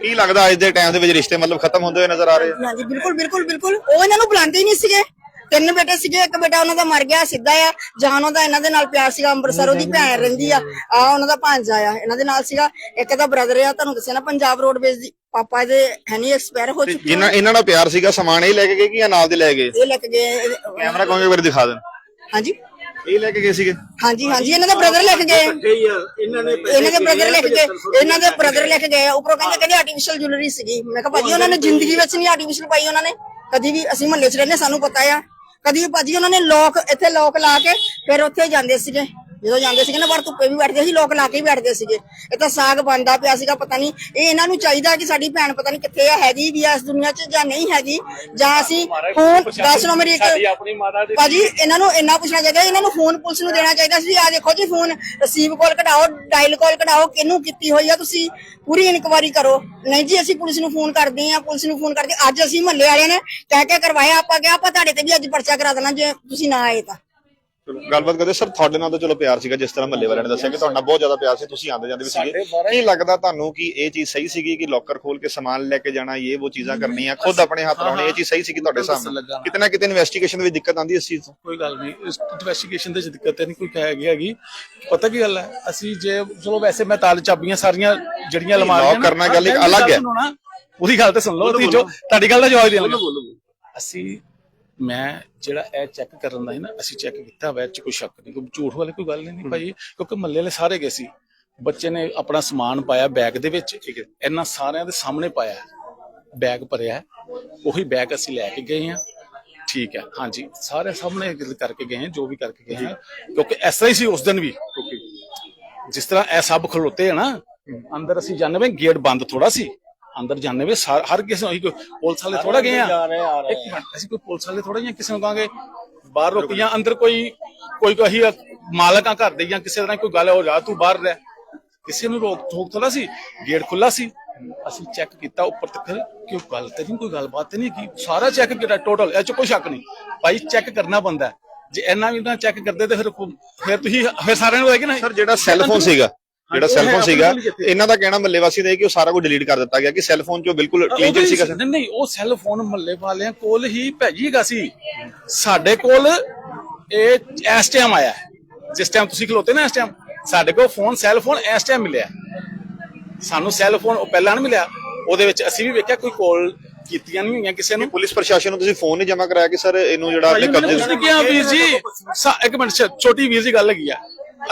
ਕੀ ਲੱਗਦਾ ਅੱਜ ਦੇ ਟਾਈਮ ਦੇ ਵਿੱਚ ਰਿਸ਼ਤੇ ਮਤਲਬ ਖਤਮ ਹੁੰਦੇ ਹੋਏ ਨਜ਼ਰ ਆ ਰਹੇ ਆ? ਹਾਂਜੀ ਬਿਲਕੁਲ ਬਿਲਕੁਲ ਬਿਲਕੁਲ ਉਹ ਇਹਨਾਂ ਨੂੰ ਬੁਲਾਉਂਦੇ ਹੀ ਨਹੀਂ ਸੀਗੇ। ਤਿੰਨ ਬੇਟੇ ਸੀਗੇ ਇੱਕ ਬੇਟਾ ਉਹਨਾਂ ਦਾ ਮਰ ਗਿਆ ਸਿੱਧਾ ਆ। ਜਾਨ ਉਹਦਾ ਇਹਨਾਂ ਦੇ ਨਾਲ ਪਿਆਰ ਸੀਗਾ ਅੰਮ੍ਰਿਤਸਰ ਉਹਦੀ ਭੈਣ ਰਹਿੰਦੀ ਆ। ਆ ਉਹਨਾਂ ਦਾ ਭਾਂਜਾ ਆ ਇਹਨਾਂ ਦੇ ਨਾਲ ਸੀਗਾ। ਇੱਕ ਦਾ ਬ੍ਰਦਰ ਆ ਤੁਹਾਨੂੰ ਦੱਸਿਆ ਨਾ ਪੰਜਾਬ ਰੋਡਵੇਜ਼ ਦੀ ਪਾਪਾ ਇਹਦੇ ਹੈ ਨਹੀਂ ਐਕਸਪਾਇਰ ਹੋ ਚੁੱਕੇ ਜਿਨ੍ਹਾਂ ਇਹਨਾਂ ਦਾ ਪਿਆਰ ਸੀਗਾ ਸਮਾਨ ਇਹ ਲੈ ਕੇ ਗਏ ਕਿ ਜਾਂ ਨਾਲ ਦੇ ਲੈ ਗਏ? ਇਹ ਲੈ ਕੇ ਗਏ ਕੈਮਰਾ ਕਹੋਗੇ ਇੱਕ ਵਾਰੀ ਦਿਖਾ ਦੇਣ। ਹਾਂਜੀ। ਇਹ ਲੈ ਕੇ ਗਏ ਸੀਗੇ? ਹਾਂਜੀ ਹਾਂਜੀ ਇਹਨਾਂ ਦੇ ਬ੍ਰਦਰ ਲੈ ਕੇ ਗਏ। ਇਹਨਾਂ ਨੇ ਇਹਨਾਂ ਦੇ ਬ੍ਰਦਰ ਲੈ ਕੇ ਗਏ। ਇਹਨਾਂ ਦੇ ਬ੍ਰਦਰ ਲੈ ਕੇ ਗਏ ਉੱਪਰੋਂ ਕਹਿੰਦੇ ਕਹਿੰਦੇ ਆਰਟੀਫੀਸ਼ੀਅਲ ਜੁਐਲਰੀ ਸੀਗੀ। ਮੈਂ ਕਿਹਾ ਭਾਜੀ ਉਹਨਾਂ ਨੇ ਜ਼ਿੰਦਗੀ ਵਿੱਚ ਨਹੀਂ ਆਰਟੀਫੀਸ਼ੀਅਲ ਪਾਈ ਉਹਨਾਂ ਨੇ। ਕਦੀ ਵੀ ਅਸੀਂ ਮਹੱਲੇ 'ਚ ਰਹਿੰਦੇ ਸਾਨੂੰ ਪਤਾ ਆ। ਕਦੀ ਭਾਜੀ ਉਹਨਾਂ ਨੇ ਲੋਕ ਇੱਥੇ ਲੋਕ ਲਾ ਕੇ ਫਿਰ ਉੱਥੇ ਜਾਂਦੇ ਸੀਗੇ। ਜਦੋਂ ਜਾਂਦੇ ਸੀਗੇ ਨਾ ਬਾਹਰ ਧੁੱਪੇ ਵੀ ਬੈਠਦੇ ਸੀ ਲੋਕ ਲਾ ਕੇ ਹੀ ਬੈਠਦੇ ਸੀਗੇ। ਇਹ ਤਾਂ ਸਾਗ ਬਣਦਾ ਪਿਆ ਸੀਗਾ ਪਤਾ ਨਹੀਂ ਇਹ ਇਹਨਾਂ ਨੂੰ ਚਾਹੀਦਾ ਕਿ ਸਾਡੀ ਭੈਣ ਪਤਾ ਨਹੀਂ ਕਿੱਥੇ ਆ ਹੈਗੀ ਵੀ ਆ ਇਸ ਦੁਨੀਆ 'ਚ ਜਾਂ ਨਹੀਂ ਹੈਗੀ ਜਾਂ ਅਸੀਂ ਫੋਨ ਦੱਸ ਲਓ ਮੇਰੀ ਇੱਕ ਆਪਣੀ ਮਾਤਾ ਦੇ ਭਾਜੀ ਇਹਨਾਂ ਨੂੰ ਇੰਨਾ ਪੁੱਛਣਾ ਚਾਹੀਦਾ ਇਹਨਾਂ ਨੂੰ ਫੋਨ ਪੁਲਿਸ ਨੂੰ ਦੇਣਾ ਚਾਹੀਦਾ ਸੀ ਆ ਦੇਖੋ ਜੀ ਫੋਨ ਰਿਸੀਵ ਕਾਲ ਕਢਾਓ ਡਾਇਲ ਕਾਲ ਕਢਾਓ ਕਿਹਨੂੰ ਕੀਤੀ ਹੋਈ ਆ ਤੁਸੀਂ ਪੂਰੀ ਇਨਕੁਆਇਰੀ ਕਰੋ। ਨਹੀਂ ਜੀ ਅਸੀਂ ਪੁਲਿਸ ਨੂੰ ਫੋਨ ਕਰਦੇ ਆ ਪੁਲਿਸ ਨੂੰ ਫੋਨ ਕਰਦੇ ਅੱਜ ਅਸੀਂ ਮਹੱਲੇ ਵਾਲਿਆਂ ਨੇ ਕਹਿ ਕੇ ਕਰਵਾਇਆ ਆਪਾਂ ਕਿਹਾ ਆਪਾਂ ਤੁਹਾਡੇ ਤੇ ਵੀ ਅੱਜ ਪਰਚਾ ਕਰਾ ਦੇਣਾ ਜੇ ਤੁਸੀਂ ਨਾ ਆਏ ਤਾਂ। ਗੱਲਬਾਤ ਕਰਦੇ ਸਰ ਤੁਹਾਡੇ ਨਾਲ ਤਾਂ ਚਲੋ ਪਿਆਰ ਸੀਗਾ ਜਿਸ ਤਰ੍ਹਾਂ ਮੱਲੇ ਵਾਲਿਆਂ ਨੇ ਦੱਸਿਆ ਕਿ ਤੁਹਾਡਾ ਬਹੁਤ ਜ਼ਿਆਦਾ ਪਿਆਰ ਸੀ ਤੁਸੀਂ ਆਂਦੇ ਜਾਂਦੇ ਵੀ ਸੀਗੇ। ਕੀ ਲੱਗਦਾ ਤੁਹਾਨੂੰ ਕਿ ਇਹ ਚੀਜ਼ ਸਹੀ ਸੀਗੀ ਕਿ ਲੋਕਰ ਖੋਲ ਕੇ ਸਮਾਨ ਲੈ ਕੇ ਜਾਣਾ ਇਹ ਉਹ ਚੀਜ਼ਾਂ ਕਰਨੀਆਂ ਖੁਦ ਆਪਣੇ ਹੱਥ ਲਾਉਣੇ ਇਹ ਚੀਜ਼ ਸਹੀ ਸੀਗੀ ਤੁਹਾਡੇ ਸਾਹਮਣੇ ਲੱਗਾ। ਕਿਤੇ ਇਨਵੈਸਟੀਗੇਸ਼ਨ ਵਿੱਚ ਦਿੱਕਤ ਆਂਦੀ ਇਸ ਚੀਜ਼ ਤੋਂ? ਕੋਈ ਗੱਲ ਨਹੀਂ ਇਸ ਇਨਵੈਸਟੀਗੇਸ਼ਨ ਦੇ ਚ ਦਿੱਕਤ ਨਹੀਂ ਕੋਈ ਹੈਗੀ ਹੈਗੀ। ਪਤਾ ਕੀ ਗੱਲ ਹੈ ਅਸੀਂ ਜੇ ਚਲੋ ਵੈਸੇ ਮੈਂ ਤਾਲ ਚਾਬੀਆਂ ਸਾਰੀਆਂ ਜੜੀਆਂ ਲਮਾਰੀਆਂ Lock ਕਰਨਾ ਗੱਲ ਇੱਕ ਅਲੱਗ ਹੈ। ਪੂਰੀ ਗੱਲ ਤੇ ਸੁਣ ਲਓ ਤੁਸੀਂ ਜੋ ਤੁਹਾਡੀ ਗੱਲ ਦਾ ਜਵਾਬ ਦੇਣਾ ਅਸੀਂ ਮੈਂ ਜਿਹੜਾ ਇਹ ਚੈੱਕ ਕਰਨ ਦਾ ਹੈ ਨਾ, ਅਸੀਂ ਚੈੱਕ ਕੀਤਾ ਵੈ ਚ ਕੋਈ ਸ਼ੱਕ ਨਹੀਂ, ਕੋਈ ਝੂਠ ਵਾਲੀ ਕੋਈ ਗੱਲ ਨਹੀਂ ਭਾਈ, ਕਿਉਂਕਿ ਮੱਲੇ ਵਾਲੇ ਸਾਰੇ ਗਏ ਸੀ। ਬੱਚੇ ਨੇ ਆਪਣਾ ਸਮਾਨ ਪਾਇਆ ਬੈਗ ਦੇ ਵਿੱਚ, ਠੀਕ ਹੈ। ਇਹਨਾਂ ਸਾਰਿਆਂ ਦੇ ਸਾਹਮਣੇ ਪਾਇਆ ਬੈਗ ਭਰਿਆ। ਉਹੀ ਬੈਗ ਅਸੀਂ ਲੈ ਕੇ ਗਏ ਹਾਂ। ਠੀਕ ਹੈ, ਹਾਂਜੀ। ਸਾਰੇ ਸਾਹਮਣੇ ਕਰਕੇ ਗਏ ਹਾਂ, ਜੋ ਵੀ ਕਰਕੇ ਗਏ ਹਾਂ। ਕਿਉਂਕਿ ਐਸਾ ਹੀ ਸੀ ਉਸ ਦਿਨ ਵੀ। ਜਿਸ ਤਰ੍ਹਾਂ ਇਹ ਸਭ ਖਲੋਤੇ ਹੈ ਨਾ, ਅੰਦਰ ਅਸੀਂ ਜਾਣੇ ਗੇਟ ਬੰਦ ਥੋੜਾ ਸੀ। ਅੰਦਰ ਜਾਣੇ ਵੇ ਹਰ ਕਿਸੇ ਨੂੰ ਅਸੀਂ ਕੋਈ ਪੁਲਿਸ ਵਾਲੇ ਥੋੜਾ ਗਏ ਆ ਇੱਕ ਮਿੰਟ ਅਸੀਂ ਕੋਈ ਪੁਲਿਸ ਵਾਲੇ ਥੋੜਾ ਜਾਂ ਕਿਸੇ ਨੂੰ ਕਹਾਂਗੇ ਬਾਹਰ ਰੁਕ ਜਾਂ ਅੰਦਰ ਕੋਈ ਕੋਈ ਕਹੀ ਮਾਲਕਾਂ ਘਰ ਦੇ ਜਾਂ ਕਿਸੇ ਤਰ੍ਹਾਂ ਕੋਈ ਗੱਲ ਹੋ ਜਾ ਤੂੰ ਬਾਹਰ ਰਹਿ। ਕਿਸੇ ਨੂੰ ਰੋਕ ਠੋਕ ਥੋੜਾ ਸੀ ਗੇਟ ਖੁੱਲਾ ਸੀ। ਅਸੀਂ ਚੈੱਕ ਕੀਤਾ ਉੱਪਰ ਤੱਕ ਕਿ ਉਹ ਗੱਲ ਤੇ ਨਹੀਂ ਕੋਈ ਗੱਲਬਾਤ ਤੇ ਨਹੀਂ ਕੀ ਸਾਰਾ ਚੈੱਕ ਕੀਤਾ ਟੋਟਲ ਇਹ ਚ ਕੋਈ ਸ਼ੱਕ ਨਹੀਂ। ਭਾਈ ਚੈੱਕ ਕਰਨਾ ਬੰਦਾ ਜੇ ਇੰਨਾ ਵੀ ਨਾ ਚੈੱਕ ਕਰਦੇ ਤੇ ਫਿਰ ਫਿਰ ਤੁਸੀਂ ਫਿਰ ਸਾਰਿਆਂ ਨੂੰ ਹੋਏਗੀ ਨਾ ਸਰ ਜਿਹੜਾ ਸੈੱਲ ਫੋਨ ਸੀਗਾ। ਜਿਹੜਾ ਸੈੱਲ ਫੋਨ ਸੀਗਾ ਇਹਨਾਂ ਦਾ ਕਹਿਣਾ ਮੱਲੇ ਵਾਸੀ ਦਾ ਇਹ ਕਿ ਉਹ ਸਾਰਾ ਕੁਝ ਡਿਲੀਟ ਕਰ ਦਿੱਤਾ ਗਿਆ ਕਿ ਸੈੱਲ ਫੋਨ ਚੋਂ ਬਿਲਕੁਲ ਕਲੀਨ ਸੀਗਾ। ਨਹੀਂ ਨਹੀਂ ਉਹ ਸੈੱਲ ਫੋਨ ਮਹੱਲੇ ਵਾਲਿਆਂ ਕੋਲ ਹੀ ਭੇਜੀਗਾ ਸੀ। ਸਾਡੇ ਕੋਲ ਇਹ ਇਸ ਟਾਈਮ ਆਇਆ ਹੈ। ਜਿਸ ਟਾਈਮ ਤੁਸੀਂ ਖਲੋਤੇ ਨਾ ਇਸ ਟਾਈਮ ਸਾਡੇ ਕੋਲ ਫੋਨ ਸੈੱਲ ਫੋਨ ਇਸ ਟਾਈਮ ਮਿਲਿਆ। ਸਾਨੂੰ ਸੈੱਲ ਫੋਨ ਉਹ ਪਹਿਲਾਂ ਨਹੀਂ ਮਿਲਿਆ। ਉਹਦੇ ਵਿੱਚ ਅਸੀਂ ਵੀ ਵੇਖਿਆ ਕੋਈ ਕਾਲ ਕੀਤੀਆਂ ਨਹੀਂ ਹੋਈਆਂ ਕਿਸੇ ਨੂੰ। ਪੁਲਿਸ ਪ੍ਰਸ਼ਾਸਨ ਨੂੰ ਤੁਸੀਂ ਫੋਨ ਨਹੀਂ ਜਮ੍ਹਾਂ ਕਰਾਇਆ ਕਿ ਸਰ ਇਹਨੂੰ ਜਿਹੜਾ ਆਪਣੇ ਕਬਜ਼ੇ ਨਹੀਂ ਕਿਹਾ ਵੀਰ ਜੀ। ਇੱਕ ਮਿੰਟ ਛੋਟੀ ਵੀਰ ਜੀ ਗੱਲ ਹੈਗੀ ਆ।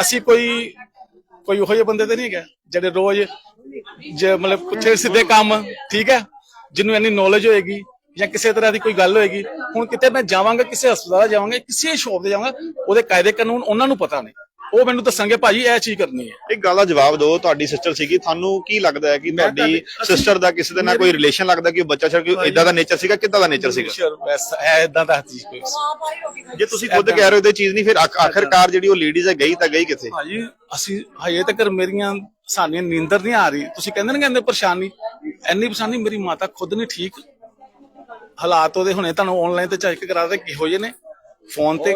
ਅਸੀਂ ਕੋਈ ਕੋਈ ਉਹੋ ਜਿਹੇ ਬੰਦੇ ਤੇ ਨਹੀਂ ਹੈਗਾ ਜਿਹੜੇ ਰੋਜ਼ ਜੇ ਮਤਲਬ ਪੁੱਠੇ ਸਿੱਧੇ ਕੰਮ, ਠੀਕ ਹੈ, ਜਿਹਨੂੰ ਇੰਨੀ ਨੌਲੇਜ ਹੋਏਗੀ ਜਾਂ ਕਿਸੇ ਤਰ੍ਹਾਂ ਦੀ ਕੋਈ ਗੱਲ ਹੋਏਗੀ, ਹੁਣ ਕਿਤੇ ਮੈਂ ਜਾਵਾਂਗਾ ਕਿਸੇ ਹਸਪਤਾਲ ਜਾਵਾਂਗਾ, ਕਿਸੇ ਸ਼ੋਪ ਤੇ ਜਾਵਾਂਗਾ, ਉਹਦੇ ਕਾਇਦੇ ਕਾਨੂੰਨ ਉਹਨਾਂ ਨੂੰ ਪਤਾ ਨੇ। ਉਹ ਮੈਨੂੰ ਦੱਸਣਗੇ ਭਾਜੀ ਇਹ ਚੀਜ਼ ਕਰਨੀ ਹੈ। ਇੱਕ ਗੱਲ ਦਾ ਜਵਾਬ ਦਿਓ ਤੁਹਾਡੀ ਸਿਸਟਰ ਸੀਗੀ ਤੁਹਾਨੂੰ ਕੀ ਲੱਗਦਾ ਹੈ ਕਿ ਤੁਹਾਡੀ ਸਿਸਟਰ ਦਾ ਕਿਸੇ ਦੇ ਨਾਲ ਕੋਈ ਰਿਲੇਸ਼ਨ ਲੱਗਦਾ ਕਿ ਉਹ ਬੱਚਾ ਛੜ ਕੋਈ ਇਦਾਂ ਦਾ ਨੇਚਰ ਸੀਗਾ ਕਿੱਦਾਂ ਦਾ ਨੇਚਰ ਸੀਗਾ? ਸ਼ਰ ਵੈਸਾ ਹੈ ਇਦਾਂ ਦਾ ਚੀਜ਼ ਕੋਈ। ਜੇ ਤੁਸੀਂ ਖੁਦ ਕਹਿ ਰਹੇ ਹੋ ਤੇ ਚੀਜ਼ ਨਹੀਂ ਫਿਰ ਆਖ- ਆਖਰਕਾਰ ਜਿਹੜੀ ਉਹ ਲੇਡੀਜ਼ ਹੈ ਗਈ ਤਾਂ ਗਈ ਕਿੱਥੇ? ਭਾਜੀ ਅਸੀਂ ਹਜੇ ਤੱਕ ਮੇਰੀਆਂ ਸਾਨੀਆਂ ਨੀਂਦਰ ਨਹੀਂ ਆ ਰਹੀ। ਤੁਸੀਂ ਕਹਿੰਦੇ ਨਾ ਕਹਿੰਦੇ ਪਰੇਸ਼ਾਨੀ? ਇੰਨੀ ਪਰੇਸ਼ਾਨੀ ਮੇਰੀ ਮਾਤਾ ਖੁਦ ਨਹੀਂ ਠੀਕ। ਹਾਲਾਤ ਉਹਦੇ ਹੁਣੇ ਤੁਹਾਨੂੰ ਆਨਲਾਈਨ ਤੇ ਚੈੱਕ ਕਰਾ ਦੇ ਕਿਹੋ ਜਿਹੇ ਨੇ? ਫੋਨ ਤੇ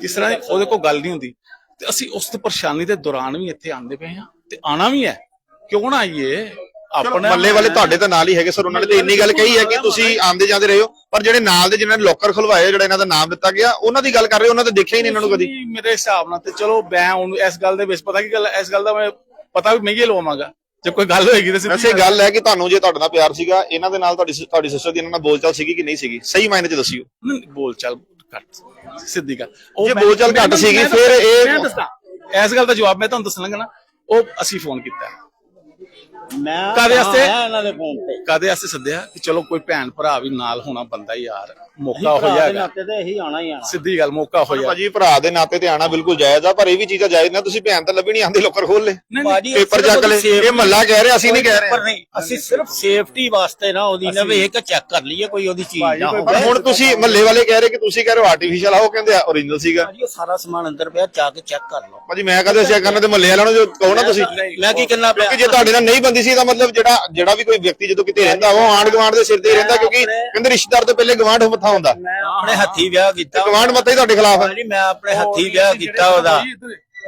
ਕਿਸ ਤਰ੍ਹਾਂ ਉਹਦੇ ਕੋਲ ਗੱਲ ਨਹੀਂ ਹੁੰਦੀ। ਤੇ ਅਸੀਂ ਉਸ ਤੇ ਪਰੇਸ਼ਾਨੀ ਦੇ ਦੌਰਾਨ ਵੀ ਇੱਥੇ ਆਂਦੇ ਪਏ ਹਾਂ ਤੇ ਆਣਾ ਵੀ ਹੈ। ਕਿਉਂ ਨਾ ਆਈਏ? ਆਪਣਾ ਮੱਲੇ ਵਾਲੇ ਤੁਹਾਡੇ ਤਾਂ ਨਾਲ ਹੀ ਹੈਗੇ ਸਰ ਉਹਨਾਂ ਨੇ ਤੇ ਇੰਨੀ ਗੱਲ ਕਹੀ ਹੈ ਕਿ ਤੁਸੀਂ ਆਂਦੇ ਜਾਂਦੇ ਰਹੇ ਹੋ। ਪਰ ਜਿਹੜੇ ਨਾਲ ਦੇ ਜਿਨ੍ਹਾਂ ਨੇ ਲੋਕਰ ਖੁਲਵਾਏ ਜਿਹੜਾ ਇਹਨਾਂ ਦਾ ਨਾਮ ਦਿੱਤਾ ਗਿਆ ਉਹਨਾਂ ਦੀ ਗੱਲ ਕਰ ਰਹੇ ਹੋ ਉਹਨਾਂ ਤੇ ਦੇਖਿਆ ਹੀ ਨਹੀਂ ਇਹਨਾਂ ਨੂੰ ਕਦੀ। ਮੇਰੇ ਹਿਸਾਬ ਨਾਲ ਤੇ ਚਲੋ ਮੈਂ ਹੁਣ ਇਸ ਗੱਲ ਦੇ ਵਿੱਚ ਪਤਾ ਕੀ ਗੱਲ ਹੈ, ਇਸ ਗੱਲ ਦਾ ਮੈਂ ਪਤਾ ਵੀ ਮਹਿੰਗੇ ਲਵਾਵਾਂਗਾ ਜੇ ਕੋਈ ਗੱਲ ਹੋਏਗੀ ਤੇ ਸਿੱਧੀ ਵੈਸੇ ਗੱਲ ਹੈ। ਕਿ ਤੁਹਾਨੂੰ ਜੇ ਤੁਹਾਡੇ ਨਾਲ ਪਿਆਰ ਸੀਗਾ ਇਹਨਾਂ ਦੇ ਨਾਲ ਤੁਹਾਡੀ ਤੁਹਾਡੀ ਸਿਸਟਰ ਦੀ ਇਹਨਾਂ ਨਾਲ ਬੋਲਚਾਲ ਸੀਗੀ ਕਿ ਨਹੀਂ ਸੀਗੀ? ਸਹੀ ਮਾਇਨੇ 'ਚ ਦੱਸਿਓ। ਨਹੀਂ, ਬੋਲ ਚਾਲ ਘੱਟ ਸਿੱਧੀ ਗੱਲ। ਉਹ ਜੇ ਮੈਂ- ਬੋਲ ਚਾਲ ਮੈਂ- ਘੱਟ ਸੀਗੀ, ਫਿਰ ਇਹ- ਇਸ ਗੱਲ ਦਾ ਜਵਾਬ ਮੈਂ ਤੁਹਾਨੂੰ ਦੱਸਣ ਲੱਗਾ ਨਾ ਉਹ ਅਸੀਂ ਫੋਨ ਕੀਤਾ। ਮੈਂ ਕਾਹਦੇ ਵਾਸਤੇ? ਆਇਆ ਇਹਨਾਂ ਦੇ ਫੋਨ ਤੇ। ਕਾਦੇ ਵਾਸਤੇ ਸੱਦਿਆ? ਕਿ ਚਲੋ ਕੋਈ ਭੈਣ ਭਰਾ ਵੀ ਨਾਲ ਹੋਣਾ ਬੰਦਾ ਯਾਰ ਮੌਕਾ ਭਰਾ ਹੋ ਦੇ ਜਾਏਗਾ ਨਾਤੇ ਤੇ ਇਹੀ ਆਣਾ ਹੀ ਆਣਾ ਸਿੱਧੀ ਗੱਲ ਮੌਕਾ ਹੋ ਜਾਏਗਾ ਭਾਜੀ ਭਰਾ ਦੇ ਨਾਤੇ ਤੇ ਆਣਾ ਬਿਲਕੁਲ ਜਾਇਜ਼ ਆ ਪਰ ਇਹ ਵੀ ਚੀਜ਼ਾਂ ਜਾਇਜ਼ ਨਾ ਤੁਸੀਂ ਭੈਣ ਤਾਂ ਲੱਭੀ ਨਹੀਂ ਆਂਦੇ ਲੋਕਰ ਖੋਲ ਲੈ। ਭਾਜੀ, ਪੇਪਰ ਚੱਕ ਲੈ ਉਹਦੀ ਇਹ ਮੱਲਾ ਕਹਿ ਰਿਹਾ ਅਸੀਂ ਨਹੀਂ ਕਹਿ ਰਹੇ। ਪਰ ਨਹੀਂ। ਅਸੀਂ ਸਿਰਫ ਸੇਫਟੀ ਵਾਸਤੇ ਨਾ ਉਹਦੀ ਨਾ ਵੀ ਇੱਕ ਚੈੱਕ ਕਰ ਲਈਏ ਕੋਈ ਉਹਦੀ ਚੀਜ਼ ਨਾ ਕੋਈ- ਪਰ ਹੋਵੇ ਹੁਣ ਤੁਸੀਂ ਮੱਲੇ ਵਾਲੇ ਕਹਿ ਰਹੇ ਕਿ ਤੁਸੀਂ ਕਹਿ ਰਹੇ ਹੋ ਆਰਟੀਫੀਸ਼ੀਅਲ ਆ ਉਹ ਕਹਿੰਦੇ ਓਰੀਜਨਲ ਸੀਗਾ। ਭਾਜੀ ਉਹ ਸਾਰਾ ਸਮਾਨ ਅੰਦਰ ਪਿਆ ਜਾ ਕੇ ਚੈੱਕ ਕਰ ਲਓ। ਭਾਜੀ ਮੈਂ ਕਹਦੇ ਚੈੱਕ ਕਰਨਾ ਤੇ ਮੱਲੇ ਵਾਲਿਆਂ ਨੂੰ ਜੋ ਕਹੋ ਨਾ ਤੁਸੀਂ। ਮੈਂ ਕੀ ਕਰਨਾ ਪਿਆ? ਕਿਉਂਕਿ ਜੇ ਤੁਹਾਡੇ ਨਾਲ ਨਹੀਂ ਬੰਦੀ ਸੀ ਤਾਂ ਮਤਲਬ ਜਿਹੜਾ ਜਿਹੜਾ ਵੀ ਕੋਈ ਵਿਅਕਤੀ ਜਦੋਂ ਕਿਤੇ ਰਹਿੰਦਾ ਉਹ ਆਂਡ ਗਵਾਂਡ ਦੇ ਸਿਰ ਤੇ ਹੀ ਰਹਿੰਦਾ ਕਿਉਂਕਿ ਕਹਿੰਦੇ ਰਿਸ਼ਤੇਦਾਰ ਤੋਂ ਪਹਿਲੇ ਗਵਾਂਡ ਮੱਥਾ ਹੁੰਦਾ। ਮੈਂ ਆਪਣੇ ਹੱਥੀ ਵਿਆਹ ਕੀਤਾ। ਗਵਾਂਡ ਮੱਥਾ ਹੀ ਤੁਹਾਡੇ ਖਿਲਾਫ। ਹੈ ਭਾਜੀ ਮੈਂ ਆਪਣੇ ਹੱਥੀ ਵਿਆਹ ਕੀਤਾ ਉਹਦਾ।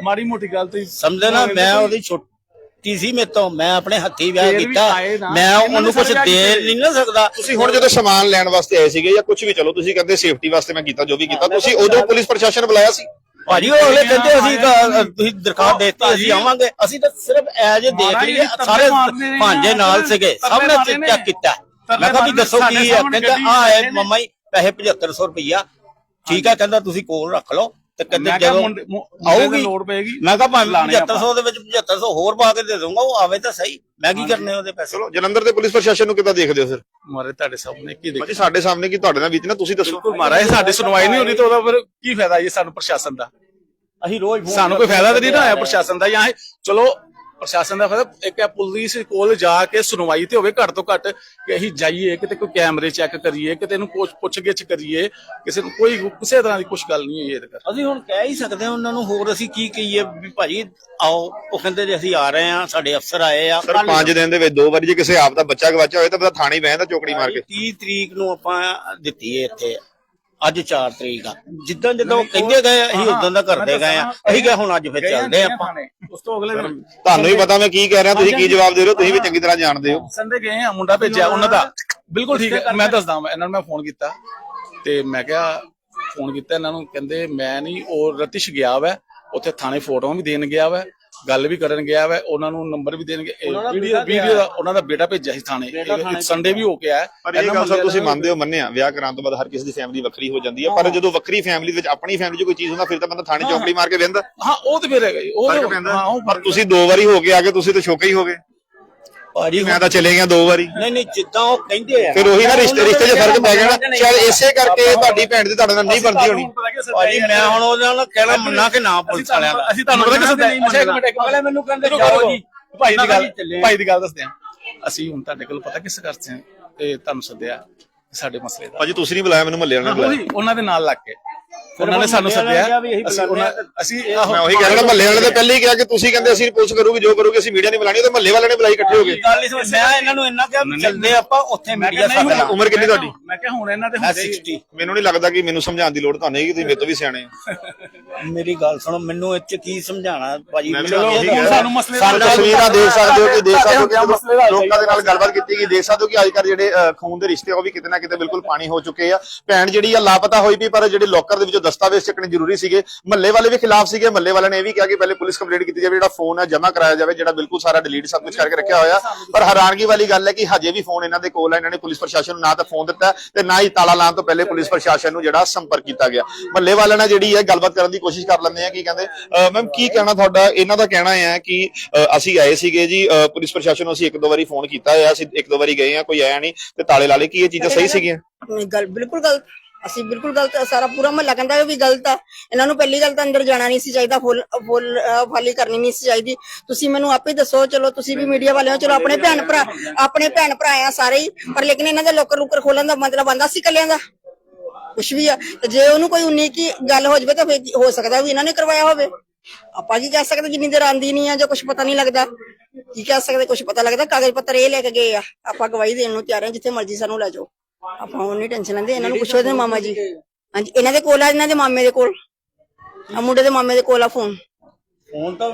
ਮਾੜੀ ਮੋਟੀ ਗੱਲ ਤੇ ਸਮਝਦੇ ਨਾ ਮੈਂ ਉਹਦੀ ਛੋਟੀ ਸੀ ਮੇਰੇ ਤੋਂ। ਮੈਂ ਆਪਣੇ ਹੱਥੀ ਵਿਆਹ ਕੀਤਾ। ਮੈਂ ਉਹਨੂੰ ਕੁਝ ਦੇ। ਨਹੀਂ ਨਾ ਸਕਦਾ। ਤੁਸੀਂ ਹੁਣ ਜਦੋਂ ਸਮਾਨ ਲੈਣ ਵਾਸਤੇ ਆਏ ਸੀਗੇ ਜਾਂ ਕੁਝ ਵੀ ਚਲੋ ਤੁਸੀਂ ਕਹਿੰਦੇ ਸੇਫਟੀ ਵਾਸਤੇ ਮੈਂ ਕੀਤਾ ਜੋ ਵੀ ਕੀਤਾ ਤੁਸੀਂ ਉਦੋਂ ਪੁਲਿਸ ਪ੍ਰਸ਼ਾਸਨ ਬੁਲਾਇਆ ਸੀ? ਭਾਜੀ ਉਹ ਅਗਲੇ ਕਹਿੰਦੇ ਅਸੀਂ ਕ- ਤੁਸੀਂ ਦਰਖਾਸਤ ਦੇਤੀ ਅਸੀਂ ਆਵਾਂਗੇ ਅਸੀਂ ਤਾਂ ਸਿਰਫ ਐਜ ਦੇਖ ਲਈਏ ਸਾਰੇ ਭਾਂਜੇ ਨਾਲ। ਸੀਗੇ ਸਭ ਨੇ। ਚੈੱਕ ਕੀਤਾ ਮੈਂ ਕਿਹਾ ਵੀ ਦੱਸੋ ਕੀ ਹੈ ਕਹਿੰਦਾ ਆ ਹੈ। ਮਮਾ ਜੀ ਪੈਸੇ 7500 ਰੁਪਈਆ ਠੀਕ ਹੈ ਕਹਿੰਦਾ ਤੁਸੀਂ ਕੋਲ ਰੱਖ ਲਓ ਤੇ ਮੈਂ ਕਿਹਾ ਜਦੋਂ ਮੁੰਡੇ ਮੁ- ਮੁੰਡੇ ਆਊਗੀ। ਦੀ ਲੋੜ ਪਏਗੀ ਮੈਂ ਕਿਹਾ ਭਾਵੇਂ ਲਾਣੇ ਆਪਾਂ। 7500 ਦੇ ਵਿੱਚ 7500 ਹੋਰ ਪਾ ਕੇ ਦੇ ਦੂੰਗਾ ਉਹ ਆਵੇ ਤਾਂ ਸਹੀ। ਮੈਂ ਕੀ ਕਰਨੇ ਉਹਦੇ ਪੈਸੇ? ਚਲੋ ਜਲੰਧਰ ਦੇ ਪੁਲਿਸ ਪ੍ਰਸ਼ਾਸਨ ਨੂੰ ਕਿੱਦਾਂ ਦੇਖਦੇ ਹੋ ਫਿਰ? ਮਾਰੇ ਤੁਹਾਡੇ ਸਾਹਮਣੇ ਕੀ ਦੇਖ। ਭਾਜੀ ਸਾਡੇ ਸਾਹਮਣੇ ਕੀ ਤੁਹਾਡੇ ਨਾਲ ਬੀਤਣਾ ਤੁਸੀਂ ਦੱਸੋ। ਬਿਲਕੁਲ ਮਹਾਰਾਜ ਸਾਡੀ ਸੁਣਵਾਈ ਨਹੀਂ ਹੋਣੀ ਤਾਂ ਉਹਦਾ ਫਿਰ ਕੀ ਫਾਇਦਾ ਜੀ ਸਾਨੂੰ ਪ੍ਰਸ਼ਾਸਨ ਦਾ? ਅਸੀਂ ਰੋਜ਼ ਸਾਨੂੰ ਕੋਈ ਫਾਇਦਾ ਤਾਂ ਨਹੀਂ ਨਾ ਹੋਇਆ ਪ੍ਰਸ਼ਾਸਨ ਦਾ ਜਾਂ ਇਹ ਚਲੋ ਪ੍ਰਸ਼ਾਸਨ ਦਾ ਫਾਇਦਾ ਇੱਕ ਹੈ ਪੁਲਿਸ ਕੋਲ ਜਾ ਕੇ ਸੁਣਵਾਈ ਤੇ ਹੋਵੇ ਘੱਟ ਤੋਂ ਘੱਟ ਕਿ ਅਸੀਂ ਜਾਈਏ ਕਿਤੇ ਕੋਈ ਕੈਮਰੇ ਚੈੱਕ ਕਰੀਏ ਕਿਤੇ ਨੂੰ ਪੁੱਛ ਪੁੱਛ ਗਿੱਛ ਕਰੀਏ ਕਿਸੇ ਨੂੰ ਕੋਈ ਕਿਸੇ ਤਰ੍ਹਾਂ ਦੀ ਕੁਝ ਗੱਲ ਨਹੀਂ ਹੋਈ ਇਹਦੇ ਕਰ ਅਸੀਂ ਹੁਣ ਕਹਿ ਹੀ ਸਕਦੇ ਹਾਂ ਉਹਨਾਂ ਨੂੰ ਹੋਰ ਅਸੀਂ ਕੀ ਕਹੀਏ ਵੀ ਭਾਜੀ ਆਓ ਉਹ ਕਹਿੰਦੇ ਜੇ ਅਸੀਂ ਆ ਰਹੇ ਹਾਂ ਸਾਡੇ ਅਫਸਰ ਆਏ ਆ। ਸਰ 5 ਦਿਨ ਦੇ ਵਿੱਚ ਦੋ ਵਾਰੀ ਜੇ ਕਿਸੇ ਆਪ ਦਾ ਬੱਚਾ ਗਵਾਚਿਆ ਹੋਏ ਤਾਂ ਬੰਦਾ ਥਾਣੇ ਬਹਿ ਜਾਂਦਾ ਚੋਕੜੀ ਮਾਰ ਕੇ। 30 ਤਰੀਕ ਨੂੰ ਆਪਾਂ ਦਿੱਤੀ ਹੈ ਇੱਥੇ। ਅੱਜ 4 ਤਰੀਕ ਆ। ਜਿੱਦਾਂ ਜਿੱਦਾਂ ਉਹ ਕਹਿੰਦੇ ਗਏ ਅਸੀਂ ਉਦਾਂ ਦਾ ਕਰਦੇ ਗਏ ਆ। ਅਸੀਂ ਕਿਹਾ ਹੁਣ ਅੱਜ ਫਿਰ ਚੱਲਦੇ ਆ ਆਪਾਂ। ਉਸ ਤੋਂ ਅਗਲੇ ਦਿਨ ਤੁਹਾਨੂੰ ਵੀ ਪਤਾ ਮੈਂ ਕੀ ਕਹਿ ਰਿਹਾ ਤੁਸੀਂ ਕੀ ਜਵਾਬ ਦੇ ਰਹੇ ਹੋ ਤੁਸੀਂ ਵੀ ਚੰਗੀ ਤਰ੍ਹਾਂ ਜਾਣਦੇ ਹੋ। ਸੰਡੇ ਗਏ ਆ ਮੁੰਡਾ ਭੇਜਿਆ ਉਹਨਾਂ ਦਾ। ਬਿਲਕੁਲ ਠੀਕ ਹੈ ਮੈਂ ਦੱਸਦਾ ਮੈਂ ਇਹਨਾਂ ਨੂੰ ਮੈਂ ਫੋਨ ਕੀਤਾ ਤੇ ਮੈਂ ਕਿਹਾ ਫੋਨ ਕੀਤਾ ਇਹਨਾਂ ਨੂੰ ਕਹਿੰਦੇ ਮੈਂ ਨਹੀਂ ਉਹ ਰਤਿਸ਼ ਗਿਆ ਵਾ ਉੱਥੇ ਥਾਣੇ ਫੋਟੋਆਂ ਵੀ ਦੇਣ ਗਿਆ ਵਾ। ਗੱਲ ਵੀ ਕਰਨ ਗਿਆ ਵਾ ਉਹਨਾਂ ਨੂੰ ਨੰਬਰ ਵੀ ਦੇਣਗੇ। ਵੀਡੀਓ ਵੀਡੀਓ ਦਾ ਉਹਨਾਂ ਦਾ ਬੇਟਾ ਭੇਜਿਆ ਸੀ ਥਾਣੇ। ਸੰਡੇ ਵੀ ਹੋ ਕੇ ਆਇਆ। ਪਰ ਇਹ ਗੱਲ ਸਰ ਤੁਸੀਂ ਮੰਨਦੇ ਹੋ ਮੰਨਿਆ। ਵਿਆਹ ਕਰਾਉਣ ਤੋਂ ਬਾਅਦ ਹਰ ਕਿਸੇ ਦੀ ਫੈਮਿਲੀ ਵੱਖਰੀ ਹੋ ਜਾਂਦੀ ਹੈ। ਪਰ ਜਦੋਂ ਵੱਖਰੀ ਫੈਮਿਲੀ ਵਿੱਚ ਆਪਣੀ ਫੈਮਿਲੀ 'ਚ ਕੋਈ ਚੀਜ਼ ਹੁੰਦਾ ਫਿਰ ਤਾਂ ਬੰਦਾ ਥਾਣੇ ਚੌਕੜੀ ਮਾਰ ਕੇ ਵਹਿੰਦਾ। ਹਾਂ ਉਹ ਤੇ ਫਿਰ ਹੈਗਾ ਜੀ, ਉਹ ਹਾਂ ਪਰ ਤੁਸੀਂ ਦੋ ਵਾਰੀ ਹੋ ਕੇ ਆ ਗਏ ਤੁਸੀਂ ਤਾਂ ਛੋਕੇ ਹੀ ਹੋ ਗਏ। ਭਾਜੀ ਮੈਂ ਤਾਂ ਚਲੇ ਗਿਆ ਦੋ ਵਾਰੀ। ਨਹੀਂ ਨਹੀਂ ਜਿੱਦਾਂ ਉਹ ਕਹਿੰਦੇ ਆ। ਫਿਰ ਉਹੀ ਨਾ ਰਿਸ਼ਤੇ ਰਿਸ਼ਤੇ 'ਚ ਫ਼ਰਕ ਪੈ ਗਿਆ ਨਾ ਸ਼ਾਇਦ ਇਸੇ ਕਰਕੇ ਤੁਹਾਡੀ ਭੈਣ ਦੀ ਤੁਹਾਡੇ ਨਾਲ ਨਹੀਂ ਬਣਦੀ ਹੋਣੀ। ਭਾਜੀ ਮੈਂ ਹੁਣ ਉਹਨਾਂ ਨਾਲ ਕਹਿਣਾ ਮੰਨਾ ਕਿ ਨਾ ਪੁਲਿਸ ਵਾਲਿਆਂ ਦਾ। ਅਸੀਂ ਤੁਹਾਨੂੰ ਪਤਾ ਕਿਸੇ ਦਾ ਅੱਛਾ ਇੱਕ ਮਿੰਟ ਇੱਕ ਅਗਲੇ ਮੈਨੂੰ ਕਹਿੰਦੇ ਕਰੋ। ਜੀ। ਭਾਈ ਦੀ ਗੱਲ। ਭਾਈ ਦੀ ਗੱਲ ਦੱਸਦੇ ਆ ਅਸੀਂ ਹੁਣ ਤੁਹਾਡੇ ਕੋਲ ਪਤਾ ਕਿਸ ਕਰਦੇ ਆ ਤੇ ਤੁਹਾਨੂੰ ਸੱਦਿਆ ਸਾਡੇ ਮਸਲੇ ਦਾ। ਭਾਜੀ ਤੁਸੀਂ ਨਹੀਂ ਬੁਲਾਇਆ ਮੈਨੂੰ ਮੱਲੇ ਵਾਲਿਆਂ ਨੇ ਬੁਲਾਇਆ। ਉਹੀ ਉਹਨਾਂ ਦੇ ਨਾਲ ਲੱਗ ਕੇ। ਉਹਨਾਂ ਨੇ ਸਾਨੂੰ ਸੱਦਿਆ ਅਸੀਂ ਉਹਨਾਂ ਅਸੀਂ ਮੈਂ ਉਹੀ ਕਹਿ ਰਿਹਾ ਮੱਲੇ ਵਾਲੇ ਨੇ ਪਹਿਲੇ ਹੀ ਕਿਹਾ ਕਿ ਤੁਸੀਂ ਕਹਿੰਦੇ ਅਸੀਂ ਪੁਲਿਸ ਕਰੂਗੇ ਜੋ ਕਰੂਗੇ ਅਸੀਂ ਮੀਡੀਆ ਨਹੀਂ ਬੁਲਾਣੀ ਤੇ ਮੱਲੇ ਵਾਲਿਆਂ ਨੇ ਬੁਲਾਈ ਇਕੱਠੇ ਹੋ ਗਏ ਗੱਲ ਨਹੀਂ ਸਮਝ ਮੈਂ ਇਹਨਾਂ ਨੂੰ ਇੰਨਾ ਕਿਹਾ ਵੀ ਚੱਲਦੇ ਆਪਾਂ ਉੱਥੇ ਮੀਡੀਆ ਨਹੀਂ, ਸਾਡਾ ਉਮਰ ਕਿੰਨੀ ਤੁਹਾਡੀ? ਮੈਂ ਕਿਹਾ ਹੁਣ ਇਹਨਾਂ ਦੇ ਹੁੰਦੇ ਹੀ- 60 ਮੈਨੂੰ ਨਹੀਂ ਲੱਗਦਾ ਕਿ ਮੈਨੂੰ ਸਮਝਾਉਣ ਦੀ ਲੋੜ ਤੁਹਾਨੂੰ ਕਿ ਤੁਸੀਂ ਮੇਰੇ ਤੋਂ ਵੀ ਸਿਆਣੇ ਹੋ। ਮੇਰੀ ਗੱਲ ਸੁਣੋ ਮੈਨੂੰ ਚ ਕੀ ਸਮਝਾਣਾ ਭਾਜੀ? ਵੀ। ਸਾਨੂੰ ਮਸਲੇ ਦਾ- ਤਸਵੀਰਾਂ ਦੇਖ ਸਕਦੇ ਹੋ ਕਿ ਦੇਖ ਸਕਦੇ ਹੋ ਕਿ ਲੋਕਾਂ ਦੇ ਨਾਲ ਗੱਲਬਾਤ ਕੀਤੀ ਗਈ ਦੇਖ ਸਕਦੇ ਹੋ ਕਿ ਅੱਜ ਕੱਲ੍ਹ ਜਿਹੜੇ ਖੂਨ ਦੇ ਰਿਸ਼ਤੇ ਉਹ ਵੀ ਕਿਤੇ ਨਾ ਕਿਤੇ ਬਿਲਕੁਲ ਪਾਣੀ ਹੋ ਚੁੱਕੇ ਆ। ਭੈਣ ਜਿਹੜੀ ਆ ਲਾਪਤਾ ਹੋਈ ਪਈ ਪਰ ਜਿਹੜੇ ਲੋਕਰ ਦੇ ਵਿੱਚੋਂ ਦਸਤਾਵੇਜ਼ ਚੱਕਣੇ ਜ਼ਰੂਰੀ ਸੀਗੇ। ਮੱਲੇ ਵਾਲੇ ਵੀ ਖਿਲਾਫ ਸੀਗੇ। ਮੱਲੇ ਵਾਲਿਆਂ ਨੇ ਇਹ ਵੀ ਕਿਹਾ ਕਿ ਪਹਿਲੇ ਪੁਲਿਸ ਕੰਪਲੇਂਟ ਕੀਤੀ ਜਾਵੇ ਜਿਹੜਾ ਫੋਨ ਹੈ ਜਮ੍ਹਾਂ ਕਰਾਇਆ ਜਾਵੇ ਜਿਹੜਾ ਬਿਲਕੁਲ ਸਾਰਾ ਡਿਲੀਟ ਸਭ ਕੁਝ ਕਰਕੇ ਰੱਖਿਆ ਹੋਇਆ। ਪਰ ਹੈਰਾਨਗੀ ਵਾਲੀ ਗੱਲ ਹੈ ਕਿ ਹਜੇ ਵੀ ਫੋਨ ਇਹਨਾਂ ਦੇ ਕੋਲ ਹੈ ਇਹਨਾਂ ਨੇ ਪੁਲਿਸ ਪ੍ਰਸ਼ਾਸਨ ਨੂੰ ਨਾ ਤਾਂ ਫੋਨ ਦਿੱਤਾ ਤੇ ਨਾ ਹੀ ਤਾਲਾ ਲਾਉਣ ਤੋਂ ਪਹਿਲੇ ਪੁਲਿਸ ਪ੍ਰਸ਼ਾਸਨ ਨੂੰ ਜਿਹੜਾ ਸੰਪਰਕ ਕੀਤਾ ਗਿਆ। ਮੱਲੇ ਵਾਲਿਆਂ ਨਾਲ ਜਿਹੜੀ ਹੈ ਗੱਲਬਾਤ ਕਰਨ ਦੀ ਕੋਸ਼ਿਸ਼ ਕਰ ਲੈਂਦੇ ਆ ਕੀ ਕਹਿੰਦੇ? ਮੈਮ ਕੀ ਕਹਿਣਾ ਤੁਹਾਡਾ? ਇਹਨਾਂ ਦਾ ਕਹਿਣਾ ਹੈ ਕਿ ਅਸੀਂ ਆਏ ਸੀਗੇ ਜੀ ਪੁਲਿਸ ਪ੍ਰਸ਼ਾਸਨ ਨੂੰ ਅਸੀਂ ਇੱਕ ਦੋ ਵਾਰੀ ਫੋਨ ਕੀਤਾ ਹੈ ਅਸੀਂ ਇੱਕ ਦੋ ਵਾਰੀ ਗਏ ਆ ਕੋਈ ਆਇਆ ਨਹੀਂ ਤੇ ਤਾਲੇ ਲਾ ਲਏ ਕੀ ਇਹ ਚੀਜ਼ਾਂ ਸਹੀ ਸੀਗੀਆਂ? ਗੱਲ ਬਿਲਕੁਲ ਗਲਤ ਅਸੀਂ ਬਿਲਕੁਲ ਗਲਤ, ਸਾਰਾ ਪੂਰਾ ਮਹੱਲਾ ਕਹਿੰਦਾ ਇਹ ਵੀ ਗਲਤ ਆ। ਇਹਨਾਂ ਨੂੰ ਪਹਿਲੀ ਗੱਲ ਤਾਂ ਅੰਦਰ ਜਾਣਾ ਨਹੀਂ ਸੀ ਚਾਹੀਦਾ, ਫੁੱਲ ਫੁੱਲ ਫਾਲੀ ਕਰਨੀ ਨਹੀਂ ਸੀ ਚਾਹੀਦੀ। ਤੁਸੀਂ ਮੈਨੂੰ ਆਪੇ ਦੱਸੋ, ਚਲੋ ਤੁਸੀਂ ਵੀ ਮੀਡੀਆ ਵਾਲੇ ਹੋ ਚਲੋ ਆਪਣੇ ਭੈਣ ਭਰਾ, ਆਪਣੇ ਭੈਣ ਭਰਾ ਆ ਸਾਰੇ ਹੀ, ਪਰ ਲੇਕਿਨ ਇਹਨਾਂ ਦੇ ਲੋਕਰ ਲੁਕਰ ਖੋਲਣ ਦਾ ਮਤਲਬ ਆਂਦਾ ਸੀ ਕੱਲਿਆਂ ਦਾ। ਕੁਛ ਵੀ ਆ, ਤੇ ਜੇ ਉਹਨੂੰ ਕੋਈ ਉਨੀ ਕੀ ਗੱਲ ਹੋ ਜਵੇ ਤਾਂ ਫਿਰ ਹੋ ਸਕਦਾ ਵੀ ਇਹਨਾਂ ਨੇ ਕਰਵਾਇਆ ਹੋਵੇ। ਆਪਾਂ ਕੀ ਕਹਿ ਸਕਦੇ ਜਿੰਨੀ ਦੇਰ ਆਂਦੀ ਨਹੀਂ ਆ ਜਾਂ ਕੁਝ ਪਤਾ ਨਹੀਂ ਲੱਗਦਾ। ਕੀ ਕਹਿ ਸਕਦੇ ਕੁਝ ਪਤਾ ਲੱਗਦਾ, ਕਾਗਜ਼ ਪੱਤਰ ਇਹ ਲੈ ਕੇ ਗਏ ਆ। ਆਪਾਂ ਗਵਾਹੀ ਦੇਣ ਨੂੰ ਤਿਆਰ ਆ, ਜਿੱਥੇ ਮਰਜ਼ੀ ਸਾਨੂੰ ਲੈ ਜਾਓ। ਆਪਾਂ ਉਹ ਨਹੀਂ ਟੈਨਸ਼ਨ ਲੈਂਦੇ ਇਹਨਾਂ ਨੂੰ ਪੁੱਛੋ ਇਹਦੇ ਮਾਮਾ ਜੀ। ਹਾਂਜੀ ਇਹਨਾਂ ਦੇ ਕੋਲ ਆ ਇਹਨਾਂ ਦੇ ਮਾਮੇ ਦੇ ਕੋਲ। ਆ ਮੁੰਡੇ ਦੇ ਮਾਮੇ ਦੇ ਕੋਲ ਆ ਫੋਨ ਫੋਨ ਤਾਂ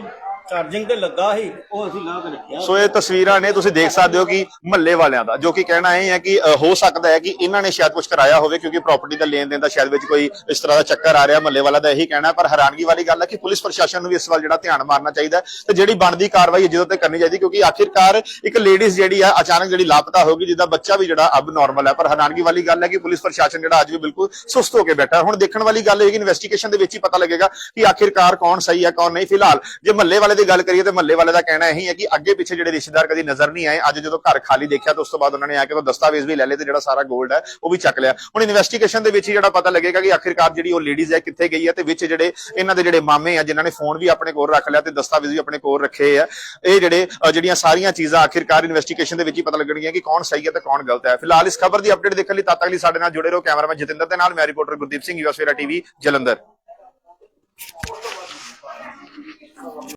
ਚਾਰਜਿੰਗ ਤੇ ਲੱਗਾ ਸੀ ਉਹ ਅਸੀਂ ਲਾ ਕੇ ਰੱਖਿਆ। ਸੋ ਇਹ ਤਸਵੀਰਾਂ ਨੇ ਤੁਸੀਂ ਦੇਖ ਸਕਦੇ ਹੋ ਕਿ ਮਹੱਲੇ ਵਾਲਿਆਂ ਦਾ ਜੋ ਕਿ ਕਹਿਣਾ ਇਹ ਹੈ ਕਿ ਅ, ਹੋ ਸਕਦਾ ਹੈ ਕਿ ਇਹਨਾਂ ਨੇ ਸ਼ਾਇਦ ਕੁਝ ਕਰਾਇਆ ਹੋਵੇ ਕਿਉਂਕਿ ਪ੍ਰਾਪਰਟੀ ਦਾ ਲੈਣ ਦੇਣ ਦਾ ਸ਼ਾਇਦ ਵਿੱਚ ਕੋਈ ਇਸ ਤਰ੍ਹਾਂ ਦਾ ਚੱਕਰ ਆ ਰਿਹਾ ਮਹੱਲੇ ਵਾਲਾ ਦਾ ਇਹੀ ਕਹਿਣਾ ਹੈ, ਪਰ ਹੈਰਾਨਗੀ ਵਾਲੀ ਗੱਲ ਹੈ ਕਿ ਪੁਲਿਸ ਪ੍ਰਸ਼ਾਸਨ ਨੂੰ ਵੀ ਇਸ ਵੱਲ ਜਿਹੜਾ ਧਿਆਨ ਮਾਰਨਾ ਚਾਹੀਦਾ ਹੈ। ਤੇ ਜਿਹੜੀ ਬਣਦੀ ਕਾਰਵਾਈ ਹੈ ਜਦੋਂ ਤੱਕ ਕਰਨੀ ਚਾਹੀਦੀ ਕਿਉਂਕਿ ਆਖਿਰਕਾਰ ਇੱਕ ਲੇਡੀਜ਼ ਜਿਹੜੀ ਹੈ ਅਚਾਨਕ ਜਿਹੜੀ ਲਾਪਤਾ ਹੋ ਗਈ ਜਿਹਦਾ ਬੱਚਾ ਵੀ ਜਿਹੜਾ ਅਬ ਨਾਰਮਲ ਹੈ। ਪਰ ਹੈਰਾਨਗੀ ਵਾਲੀ ਗੱਲ ਹੈ ਕਿ ਪੁਲਿਸ ਪ੍ਰਸ਼ਾਸਨ ਜਿਹੜਾ ਅੱਜ ਵੀ ਬਿਲਕੁਲ ਸੁਸਤ ਹੋ ਕੇ ਬੈਠਾ ਹੈ। ਹੁਣ ਦੇਖਣ ਵਾਲੀ ਗੱਲ ਇਹ ਹੈ ਕਿ ਇਨਵੈਸਟੀਗੇਸ਼ਨ ਦੇ ਵਿੱਚ ਹੀ ਪਤਾ ਲੱਗੇਗਾ ਕਿ ਆਖਿਰਕਾਰ ਕੌਣ ਸਹੀ ਹੈ ਕੌਣ ਨਹੀਂ। ਫਿਲਹਾਲ ਜੇ ਮਹੱਲੇ ਵਾਲੇ ਦੀ ਗੱਲ ਕਰੀਏ ਤੇ ਮਹੱਲੇ ਵਾਲੇ ਦਾ ਕਹਿਣਾ ਇਹੀ ਹੈ ਕਿ ਅੱਗੇ ਪਿੱਛੇ ਜਿਹੜੇ ਰਿਸ਼ਤੇਦਾਰ ਕਦੀ ਨਜ਼ਰ ਨਹੀਂ ਆਏ, ਅੱਜ ਜਦੋਂ ਘਰ ਖਾਲੀ ਦੇਖਿਆ ਤਾਂ ਉਸ ਤੋਂ ਬਾਅਦ ਉਹਨਾਂ ਨੇ ਆ ਕੇ ਉਹ ਦਸਤਾਵੇਜ਼ ਵੀ ਲੈ ਲਏ ਤੇ ਜਿਹੜਾ ਸਾਰਾ 골ਡ ਹੈ ਉਹ ਵੀ ਚੱਕ ਲਿਆ। ਹੁਣ ਇਨਵੈਸਟੀਗੇਸ਼ਨ ਦੇ ਵਿੱਚ ਜਿਹੜਾ ਪਤਾ ਲੱਗੇਗਾ ਕਿ ਆਖਿਰਕਾਰ ਜਿਹੜੀ ਉਹ ਲੇਡੀਜ਼ ਹੈ ਕਿੱਥੇ ਗਈ ਹੈ ਤੇ ਵਿੱਚ ਜਿਹੜੇ ਇਹਨਾਂ ਦੇ ਜਿਹੜੇ ਮਾਮੇ ਆ, ਜਿਨ੍ਹਾਂ ਨੇ ਫੋਨ ਵੀ ਆਪਣੇ ਕੋਲ ਰੱਖ ਲਿਆ ਤੇ ਦਸਤਾਵੇਜ਼ ਵੀ ਆਪਣੇ ਕੋਲ ਰੱਖੇ ਆ, ਇਹ ਜਿਹੜੇ ਜਿਹੜੀਆਂ ਸਾਰੀਆਂ ਚੀਜ਼ਾਂ ਆਖਿਰਕਾਰ ਇਨਵੈਸਟੀਗੇਸ਼ਨ ਦੇ ਵਿੱਚ ਹੀ ਪਤਾ ਲੱਗਣਗੀਆਂ ਕਿ ਕੌਣ ਸਹੀ ਹੈ ਤੇ ਕੌਣ ਗਲਤ ਹੈ। ਫਿਲਹਾਲ ਇਸ ਖਬਰ ਦੀ ਅਪਡੇਟ ਦੇਖਣ ਲਈ ਤਦ ਤੱਕ ਲਈ ਸਾਡੇ ਨਾਲ ਜੁੜੇ ਰਹੋ ਕੈਮਰਾਮੈਨ ਜਤਿੰਦਰ ਦੇ ਨਾਲ, ਮੈਂ ਰਿਪੋਰਟਰ ਗੁਰਦੀਪ ਸਿੰਘ ਯੂਐਸਵੇਰਾ ਟੀਵੀ ਜਲੰਧਰ।